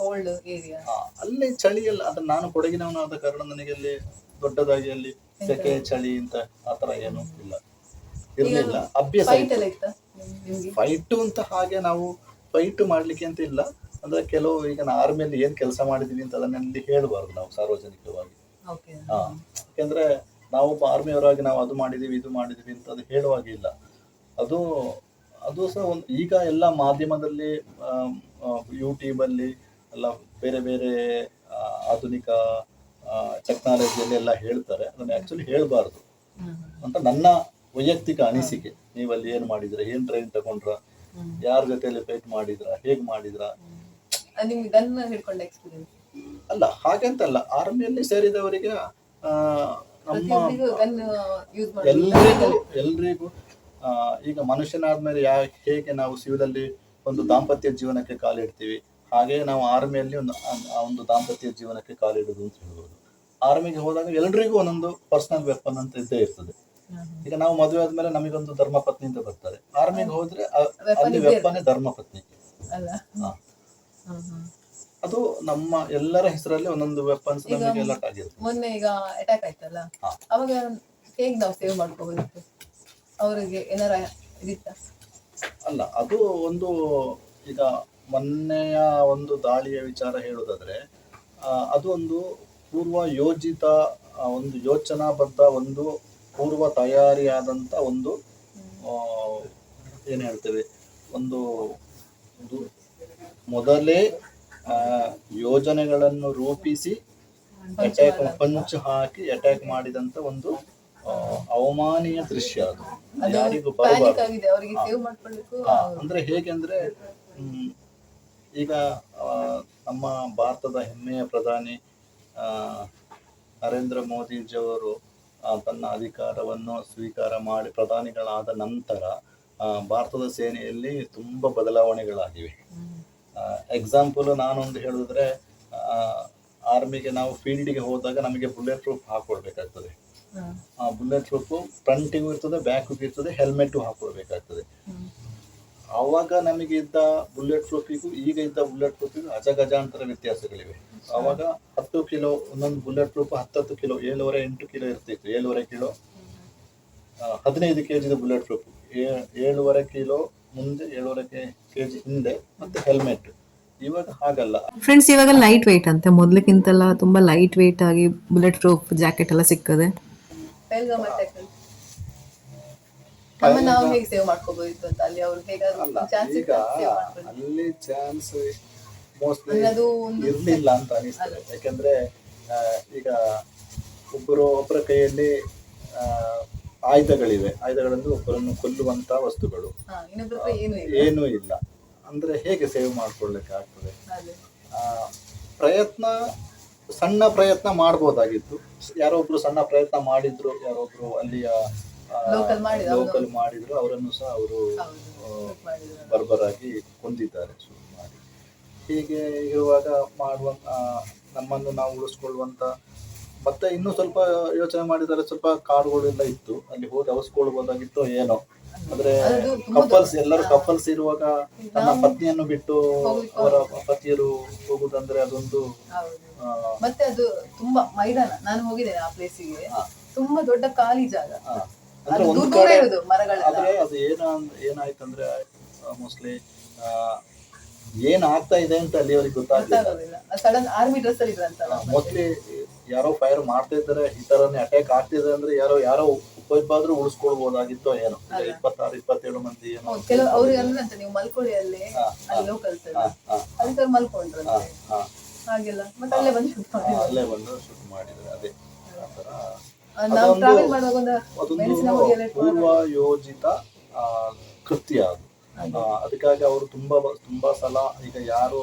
ಕೋಲ್ಡ್ ಏರಿಯಾ ಅಲ್ಲಿ ಚಳಿ ಅಲ್ಲ ಅದನ್ನ ನಾನು ಕೊಡಗಿನವನಾದ ಕಾರಣ ನನಗೆ ಅಲ್ಲಿ ದೊಡ್ಡದಾಗಿ ಅಲ್ಲಿ ಸೆಕೆ ಚಳಿ ಅಂತ ಆತರ ಏನು ಇಲ್ಲ. ಇರ್ಲಿಲ್ಲ ಅಭ್ಯಾಸ ಫೈಟ್ ಅಂತ ಹಾಗೆ ನಾವು ಫೈಟ್ ಮಾಡ್ಲಿಕ್ಕೆ ಅಂತ ಇಲ್ಲ. ಅಂದ್ರೆ ಕೆಲವು ಈಗ ಆರ್ಮಿಯಲ್ಲಿ ಏನ್ ಕೆಲಸ ಮಾಡಿದೀವಿ ಅಂತ ಅದನ್ನಲ್ಲಿ ಹೇಳಬಾರ್ದು ನಾವು ಸಾರ್ವಜನಿಕವಾಗಿ. ಹಾ ಯಾಕೆಂದ್ರೆ ನಾವು ಆರ್ಮಿಯವರಾಗಿ ನಾವು ಅದು ಮಾಡಿದೀವಿ ಇದು ಮಾಡಿದೀವಿ ಅಂತ ಅದು ಹೇಳುವಾಗ ಇಲ್ಲ. ಅದು ಅದು ಸಹ ಒಂದು ಈಗ ಎಲ್ಲ ಮಾಧ್ಯಮದಲ್ಲಿ ಯೂಟ್ಯೂಬ್ ಅಲ್ಲಿ ಎಲ್ಲ ಬೇರೆ ಬೇರೆ ಆಧುನಿಕ ಟೆಕ್ನಾಲಜಿಯಲ್ಲಿ ಎಲ್ಲ ಹೇಳ್ತಾರೆ. ಅದನ್ನ ಆಕ್ಚುಲಿ ಹೇಳಬಾರ್ದು. ಅಂತ ನನ್ನ ವೈಯಕ್ತಿಕ ಅನಿಸಿಕೆ. ನೀವಲ್ಲಿ ಏನ್ ಮಾಡಿದ್ರ? ಏನ್ ಟ್ರೈನ್ ತಗೊಂಡ್ರ? ಯಾರ ಜೊತೆಯಲ್ಲಿ ಫೈಟ್ ಮಾಡಿದ್ರ? ಹೇಗ್ ಮಾಡಿದ್ರ? ಅಲ್ಲ ಹಾಗಂತಲ್ಲ ಆರ್ಮಿಯಲ್ಲಿ ಸೇರಿದವರಿಗೆ ನಮ್ಮ ಎಲ್ರಿಗೂ ಎಲ್ರಿಗೂ ಈಗ ಮನುಷ್ಯನಾದ್ಮೇಲೆ ಯಾ ಹೇಗೆ ನಾವು ಸಿವಿಲಲ್ಲಿ ಒಂದು ದಾಂಪತ್ಯ ಜೀವನಕ್ಕೆ ಕಾಲಿಡ್ತೀವಿ ಹಾಗೆ ನಾವು ಆರ್ಮಿಯಲ್ಲಿ ಒಂದು ಒಂದು ದಾಂಪತ್ಯ ಜೀವನಕ್ಕೆ ಕಾಲಿಡುದು ಅಂತ ಹೇಳ್ಬೋದು. ಆರ್ಮಿಗೆ ಹೋದಾಗ ಎಲ್ರಿಗೂ ಒಂದೊಂದು ಪರ್ಸನಲ್ ವೆಪನ್ ಅಂತ ಇದ್ದೇ ಇರ್ತದೆ. ಈಗ ನಾವು ಮದುವೆ ಆದ್ಮೇಲೆ ನಮಗೊಂದು ಧರ್ಮಪತ್ನಿ ಅಂತ ಬರ್ತಾರೆ. ಆರ್ಮಿಗೆ ಹೋದ್ರೆ ಅಲ್ಲಿ ವೆಪ್ಪನೇ ಧರ್ಮ ಹ್ಮ್. ಅದು ನಮ್ಮ ಎಲ್ಲರ ಹೆಸರಲ್ಲಿ ಒಂದೊಂದು ವೆಪನ್ಸ್ ನಮಗೆ ಮೊನ್ನೆ ಈಗ ಅಟ್ಯಾಕ್ ಆಯ್ತಲ್ಲ? ಅವಾಗ ಹೇಗೆ ನಾವು ಸೇವ್ ಮಾಡ್ಕೋಬೇಕು? ಅವರಿಗೆ ಏನಾರ ಇದಿತ್ತ? ಅಲ್ಲ ಅದು ಒಂದು ಈಗ ಮೊನ್ನೆಯ ಒಂದು ದಾಳಿಯ ವಿಚಾರ ಹೇಳೋದಾದ್ರೆ ಅದು ಒಂದು ಪೂರ್ವ ಯೋಜಿತ ಒಂದು ಯೋಚನಾಬದ್ಧ ಒಂದು ಪೂರ್ವ ತಯಾರಿಯಾದಂಥ ಒಂದು ಏನು ಹೇಳ್ತೇವೆ ಒಂದು ಒಂದು ಮೊದಲೇ ಆ, ಯೋಜನೆಗಳನ್ನು ರೂಪಿಸಿ ಅಟ್ಯಾಕ್ ಪಂಚ್ ಹಾಕಿ ಅಟ್ಯಾಕ್ ಮಾಡಿದಂತ ಒಂದು ಅವಮಾನೀಯ ದೃಶ್ಯ ಅದು. ಯಾರಿಗೂ ಬರಬಾರ್ದು. ಅಂದ್ರೆ ಹೇಗೆ ಅಂದ್ರೆ ಈಗ ನಮ್ಮ ಭಾರತದ ಹೆಮ್ಮೆಯ ಪ್ರಧಾನಿ ನರೇಂದ್ರ ಮೋದಿಜಿಯವರು ತನ್ನ ಅಧಿಕಾರವನ್ನು ಸ್ವೀಕಾರ ಮಾಡಿ ಪ್ರಧಾನಿಗಳಾದ ನಂತರ ಭಾರತದ ಸೇನೆಯಲ್ಲಿ ತುಂಬ ಬದಲಾವಣೆಗಳಾಗಿವೆ. ಎಕ್ಸಾಂಪಲ್ ನಾನೊಂದು ಹೇಳಿದ್ರೆ ಆರ್ಮಿಗೆ ನಾವು ಫೀಲ್ಡಿಗೆ ಹೋದಾಗ ನಮಗೆ ಬುಲೆಟ್ ಪ್ರೂಫ್ ಹಾಕೊಳ್ಬೇಕಾಗ್ತದೆ ಆ ಬುಲೆಟ್ ಪ್ರೂಫ್ ಫ್ರಂಟಿಗೂ ಇರ್ತದೆ ಬ್ಯಾಕಿಗೂ ಇರ್ತದೆ ಹೆಲ್ಮೆಟ್ ಹಾಕೊಳ್ಬೇಕಾಗ್ತದೆ ಆವಾಗ ನಮಗೆ ಇದ್ದ ಬುಲೆಟ್ ಪ್ರೂಫಿಗೂ ಈಗ ಇದ್ದ ಬುಲೆಟ್ ಪ್ರೂಫಿಗೂ ಅಜಗಜಾಂತರ ವ್ಯತ್ಯಾಸಗಳಿವೆ. ಆವಾಗ ಹತ್ತು ಕಿಲೋ ಒಂದೊಂದು ಬುಲೆಟ್ ಪ್ರೂಫ್ ಹತ್ತತ್ತು ಕಿಲೋ ಏಳುವರೆ ಎಂಟು ಕಿಲೋ ಇರ್ತಿತ್ತು ಏಳುವರೆ ಕಿಲೋ. ಹದಿನೈದು ಕೆ ಜಿದು ಬುಲೆಟ್ ಪ್ರೂಫ್ ಏಳುವರೆ ಕಿಲೋ ಮುಂದೆ ಏಳುವರೆ ಕೆ ಜಿ ಹಿಂದೆ ಮತ್ತೆ ಹೆಲ್ಮೆಟ್. ಇವಾಗ ಹಾಗಲ್ಲ. ಫ್ರೆಂಡ್ಸ್ ಇವಾಗ ಲೈಟ್ ವೆಯ್ಟ್ ಅಂತೆ. ಮೊದಲಕ್ಕಿಂತೆಲ್ಲ ತುಂಬಾ ಲೈಟ್ ವೆಯ್ಟ್ ಆಗಿ ಬುಲೆಟ್ ಪ್ರೂಫ್ ಜಾಕೆಟ್ ಎಲ್ಲ ಸಿಕ್ಕದೆ ನಮ್ಮ ನಾವು ಹೇಗೆ ಸೇವ್ ಮಾಡ್ಕೋಬಹುದು ಅಂತ ಅಲ್ಲಿ ಅವ್ರು ಹೇಗಾದ್ರು ಚಾನ್ಸ್ ಈಗ ಅಲ್ಲಿ ಚಾನ್ಸ್ ಮೋಸ್ಟ್ಲಿ ಅದು ಇರ್ಲಿಲ್ಲ ಅಂತ ಅನಿಸ್ತದೆ. ಯಾಕಂದ್ರೆ ಈಗ ಒಬ್ಬರು ಒಬ್ಬರ ಕೈಯಲ್ಲಿ ಆಯುಧಗಳಿವೆ. ಆಯುಧಗಳಲ್ಲಿ ಒಬ್ಬರನ್ನು ಕೊಲ್ಲುವಂತ ವಸ್ತುಗಳು. ಏನು ಇಲ್ಲ. ಏನೂ ಇಲ್ಲ. ಅಂದ್ರೆ ಹೇಗೆ ಸೇವ್ ಮಾಡ್ಕೊಳ್ಳಕ್ಕೆ ಆಗ್ತದೆ? ಆ, ಪ್ರಯತ್ನ ಸಣ್ಣ ಪ್ರಯತ್ನ ಮಾಡ್ಬೋದಾಗಿತ್ತು. ಯಾರೋ ಒಬ್ರು ಸಣ್ಣ ಪ್ರಯತ್ನ ಮಾಡಿದ್ರು ಯಾರೊಬ್ರು ಅಲ್ಲಿಯ. ಲೋಕಲ್ ಮಾಡಿದ್ರು ಅವರನ್ನು ಸಹ ಅವರು ಬರ್ಬರಾಗಿ ಕೊಂದಿದ್ದಾರೆ ಶೂಟ್ ಮಾಡಿ. ಹೀಗೆ ಇರುವಾಗ ಮಾಡುವ ನಮ್ಮನ್ನು ನಾವು ಉಳಿಸ್ಕೊಳ್ಳುವಂತ ಮತ್ತೆ ಇನ್ನೂ ಸ್ವಲ್ಪ ಯೋಚನೆ ಮಾಡಿದರೆ ಸ್ವಲ್ಪ ಕಾಡುಗಳೆಲ್ಲ ಇತ್ತು. ಅಲ್ಲಿ ಹೋಗಿ ಅವಸ್ಕೊಳ್ಬೋದಾಗಿತ್ತು ಏನೋ. ಆದ್ರೆ ಕಪಲ್ಸ್ ಎಲ್ಲರೂ ಕಪಲ್ಸ್ ಇರುವಾಗ ತನ್ನ ಪತ್ನಿಯನ್ನು ಬಿಟ್ಟು ಅವರ ಪತಿಯರು ಹೋಗುದಂದ್ರೆ ಅದೊಂದು ಮತ್ತೆ ಅದು ತುಂಬಾ ಮೈದಾನ. ನಾನು ಹೋಗಿದ್ದೇನೆ ಆ ಪ್ಲೇಸಿಗೆ ತುಂಬಾ ದೊಡ್ಡ ಖಾಲಿ ಜಾಗ. ಅಂದ್ರೆ ದೂರ ಒಂದು ಕಡೆ ಆದ್ರೆ ಅದು ಏನ ಏನಾಯ್ತಂದ್ರೆ ಮೋಸ್ಟ್ಲಿ ಏನ್ ಆಗ್ತಾ ಇದೆ ಅಂತ ಅಲ್ಲಿ ಅವ್ರಿಗೆ ಗೊತ್ತಾಗ್ಲಿಲ್ಲ ಅಲ್ಲಿ ಮೋಸ್ಟ್ಲಿ ಯಾರೋ ಫೈರ್ ಮಾಡ್ತಾ ಇದ್ದಾರೆ ಈ ತರನೇ ಅಟ್ಯಾಕ್ ಆಗ್ತಿದೆ ಅಂದ್ರೆ ಯಾರೋ ಯಾರೋ ಉಪಯೋಗಾದ್ರೂ ಉಳಿಸ್ಕೊಳ್ಬಹುದಾಗಿತ್ತೋ ಏನೋ. ಇಪ್ಪತ್ತಾರು ಇಪ್ಪತ್ತೇಳು ಮಂದಿ ಏನೋ ಕೆಲವು ಅವ್ರಿಗೆ ಅಂದ್ರಂತೆ ನೀವು ಮಲ್ಕೊಳ್ಳಿ ಅಲ್ಲಿ ಅಲ್ಲಿ ಲೋಕಲ್ಸ್ ಅವ್ರು ಮಲ್ಕೊಂಡ್ರಂತೆ. ಹಾಗೆಲ್ಲ. ಮತ್ತೆ ಅಲ್ಲೇ ಬಂದು shoot ಮಾಡಿದ್ರು. ಅಲ್ಲೇ ಬಂದು ಶೂಟ್ ಮಾಡಿದ್ರೆ ಅದೇ. ಪೂರ್ವ ಯೋಜಿತ ಕೃತ್ಯ ಅದು. ಅದಕ್ಕಾಗಿ ಅವರು ತುಂಬಾ ತುಂಬಾ ಸಲ ಈಗ ಯಾರು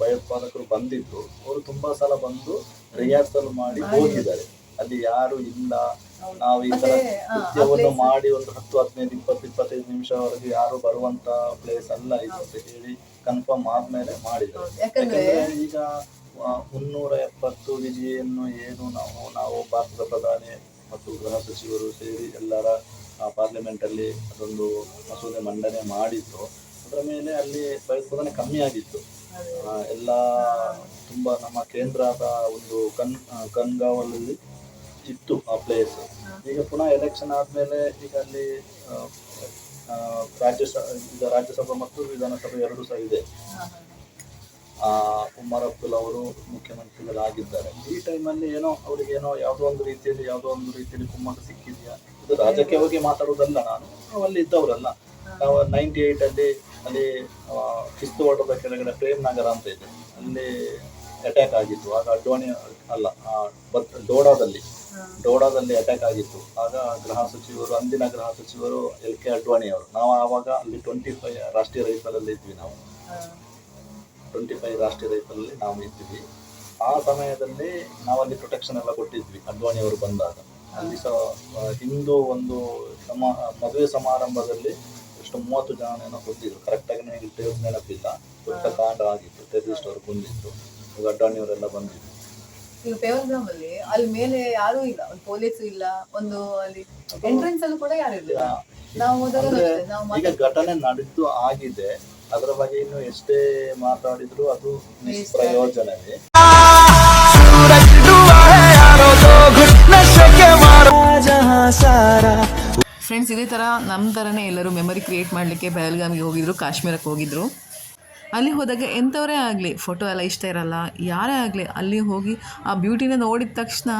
ಭಯೋತ್ಪಾದಕರು ಬಂದಿದ್ರು ಅವರು ತುಂಬಾ ಸಲ ಬಂದು ರಿಹರ್ಸಲ್ ಮಾಡಿ ಹೋಗಿದ್ದಾರೆ. ಅಲ್ಲಿ ಯಾರು ಇಲ್ಲ. ನಾವು ಈ ತರ ಕೃತ್ಯವನ್ನು ಮಾಡಿ ಒಂದು ಹತ್ತು ಹದಿನೈದು ಇಪ್ಪತ್ತು ಇಪ್ಪತ್ತೈದು ನಿಮಿಷವರೆಗೆ ಯಾರು ಬರುವಂತ ಪ್ಲೇಸ್ ಅಲ್ಲ ಇದು ಅಂತ ಹೇಳಿ ಕನ್ಫರ್ಮ್ ಆದ್ಮೇಲೆ ಮಾಡಿದ್ದಾರೆ. ಯಾಕಂದ್ರೆ ಈಗ ಮುನ್ನೂರ ಎಪ್ಪತ್ತು ವಿಜಿಯನ್ನು ಏನು ನಾವು ನಾವು ಭಾರತದ ಪ್ರಧಾನಿ ಮತ್ತು ಗೃಹ ಸಚಿವರು ಸೇರಿ ಎಲ್ಲರ ಪಾರ್ಲಿಮೆಂಟಲ್ಲಿ ಅದೊಂದು ಮಸೂದೆ ಮಂಡನೆ ಮಾಡಿತ್ತು. ಅದರ ಮೇಲೆ ಅಲ್ಲಿ ಭಯೋತ್ಪಾದನೆ ಕಮ್ಮಿ ಆಗಿತ್ತು. ಎಲ್ಲ ತುಂಬಾ ನಮ್ಮ ಕೇಂದ್ರದ ಒಂದು ಕನ್ ಆ, ಕನ್ಗಾವಲಲ್ಲಿ ಇತ್ತು ಆ ಪ್ಲೇಸ್ ಈಗ ಪುನಃ ಎಲೆಕ್ಷನ್ ಆದಮೇಲೆ ಈಗ ಅಲ್ಲಿ ಆ, ಈಗ ರಾಜ್ಯಸಭಾ ಮತ್ತು ವಿಧಾನಸಭೆ ಎರಡು ಸಹ ಇದೆ. ಉಮರ್ ಅಬ್ದುಲ್ ಅವರು ಮುಖ್ಯಮಂತ್ರಿಗಳಾಗಿದ್ದಾರೆ. ಈ ಟೈಮಲ್ಲಿ ಏನೋ ಅವರಿಗೆ ಏನೋ ಯಾವುದೋ ಒಂದು ರೀತಿಯಲ್ಲಿ, ಯಾವುದೋ ಒಂದು ರೀತಿಯಲ್ಲಿ ಕುಮ್ಮಕ್ಕು ಸಿಕ್ಕಿದೆಯಾ? ಇದು ರಾಜಕೀಯವಾಗಿ ಮಾತಾಡೋದಲ್ಲ ನಾನು. ನಾವು ಅಲ್ಲಿ ಇದ್ದವರಲ್ಲ. ನಾವು ನೈಂಟಿ ಏಟ್ ಅಲ್ಲಿ ಅಲ್ಲಿ ಕಿಸ್ತುವಾಡದ ಕೆಳಗಡೆ ಪ್ರೇಮ್ ನಗರ ಅಂತ ಇದೆ. ಅಲ್ಲಿ ಅಟ್ಯಾಕ್ ಆಗಿತ್ತು. ಆಗ ಅಡ್ವಾಣಿ, ಅಲ್ಲ ಡೋಡಾದಲ್ಲಿ ಡೋಡಾದಲ್ಲಿ ಅಟ್ಯಾಕ್ ಆಗಿತ್ತು. ಆಗ ಗೃಹ ಸಚಿವರು, ಅಂದಿನ ಗೃಹ ಸಚಿವರು ಎಲ್ ಕೆ ಅಡ್ವಾಣಿ ಅವರು. ನಾವು ಆವಾಗ ಅಲ್ಲಿ ಟ್ವೆಂಟಿ ಫೈವ್ ರಾಷ್ಟ್ರೀಯ ರೈಫಲಲ್ಲಿ ಇದ್ವಿ ನಾವು. ಟ್ವೆಂಟಿ ಫೈವ್ ರಾಷ್ಟ್ರೀಯ ರೈತರಲ್ಲಿ ನಾವು ಇದ್ವಿ ಆ ಸಮಯದಲ್ಲಿ ನಾವಲ್ಲಿ ಪ್ರೊಟೆಕ್ಷನ್ ಎಲ್ಲ ಕೊಟ್ಟಿದ್ವಿ ಅಡ್ವಾಣಿ ಅವರು ಬಂದಾಗ. ಅಲ್ಲಿ ಸಹ ಹಿಂದೂ ಒಂದು ಸಮ ಮದುವೆ ಸಮಾರಂಭದಲ್ಲಿ ಎಷ್ಟು ಮೂವತ್ತು ಜನ ಏನೋ ಕೊಂದಿದ್ರು ಕರೆಕ್ಟಾಗಿ ನನಗೆ ಡೇಟ್ ನೆನಪಿಲ್ಲ. ದೊಡ್ಡ ಕಾಂಡ ಆಗಿತ್ತು ಟೆರರಿಸ್ಟ್ ಅವರು ಬಂದಿತ್ತು ಈಗ ಅಡ್ವಾಣಿ ಅವರೆಲ್ಲ ಬಂದಿದ್ರು. ಈಗ ಪೇವಲ್ಗ್ರಾಮ್ ಅಲ್ಲಿ ಅಲ್ಲಿ ಮೇಲೆ ಯಾರೂ ಇಲ್ಲ. ಒಂದು ಪೊಲೀಸ್ ಇಲ್ಲ ಒಂದು ಅಲ್ಲಿ ಎಂಟ್ರೆನ್ಸ್ ಅಲ್ಲೂ ಕೂಡ ಯಾರು ಇಲ್ಲ. ನಾವು ಹೋದಾಗ ನಾವು ಈಗ ಘಟನೆ ನಡೆದು ಆಗಿದೆ. ಅದರ ಬಗ್ಗೆ ಇನ್ನು ಎಷ್ಟೇ ಮಾತಾಡಿದ್ರು ಅದು ನಿಷ್ಪ್ರಯೋಜನವೇ. ಫ್ರೆಂಡ್ಸ್ ಇದೇ ಥರ ನಮ್ಮ ಥರನೇ ಎಲ್ಲರೂ ಮೆಮೊರಿ ಕ್ರಿಯೇಟ್ ಮಾಡಲಿಕ್ಕೆ ಬೆಳಗಾಮಿಗೆ ಹೋಗಿದ್ರು ಕಾಶ್ಮೀರಕ್ಕೆ ಹೋಗಿದ್ರು. ಅಲ್ಲಿ ಹೋದಾಗ ಎಂಥವರೇ ಆಗಲಿ ಫೋಟೋ ಎಲ್ಲ ಇಷ್ಟ ಇರಲ್ಲ, ಯಾರೇ ಆಗಲಿ ಅಲ್ಲಿ ಹೋಗಿ ಆ ಬ್ಯೂಟಿನ ನೋಡಿದ ತಕ್ಷಣ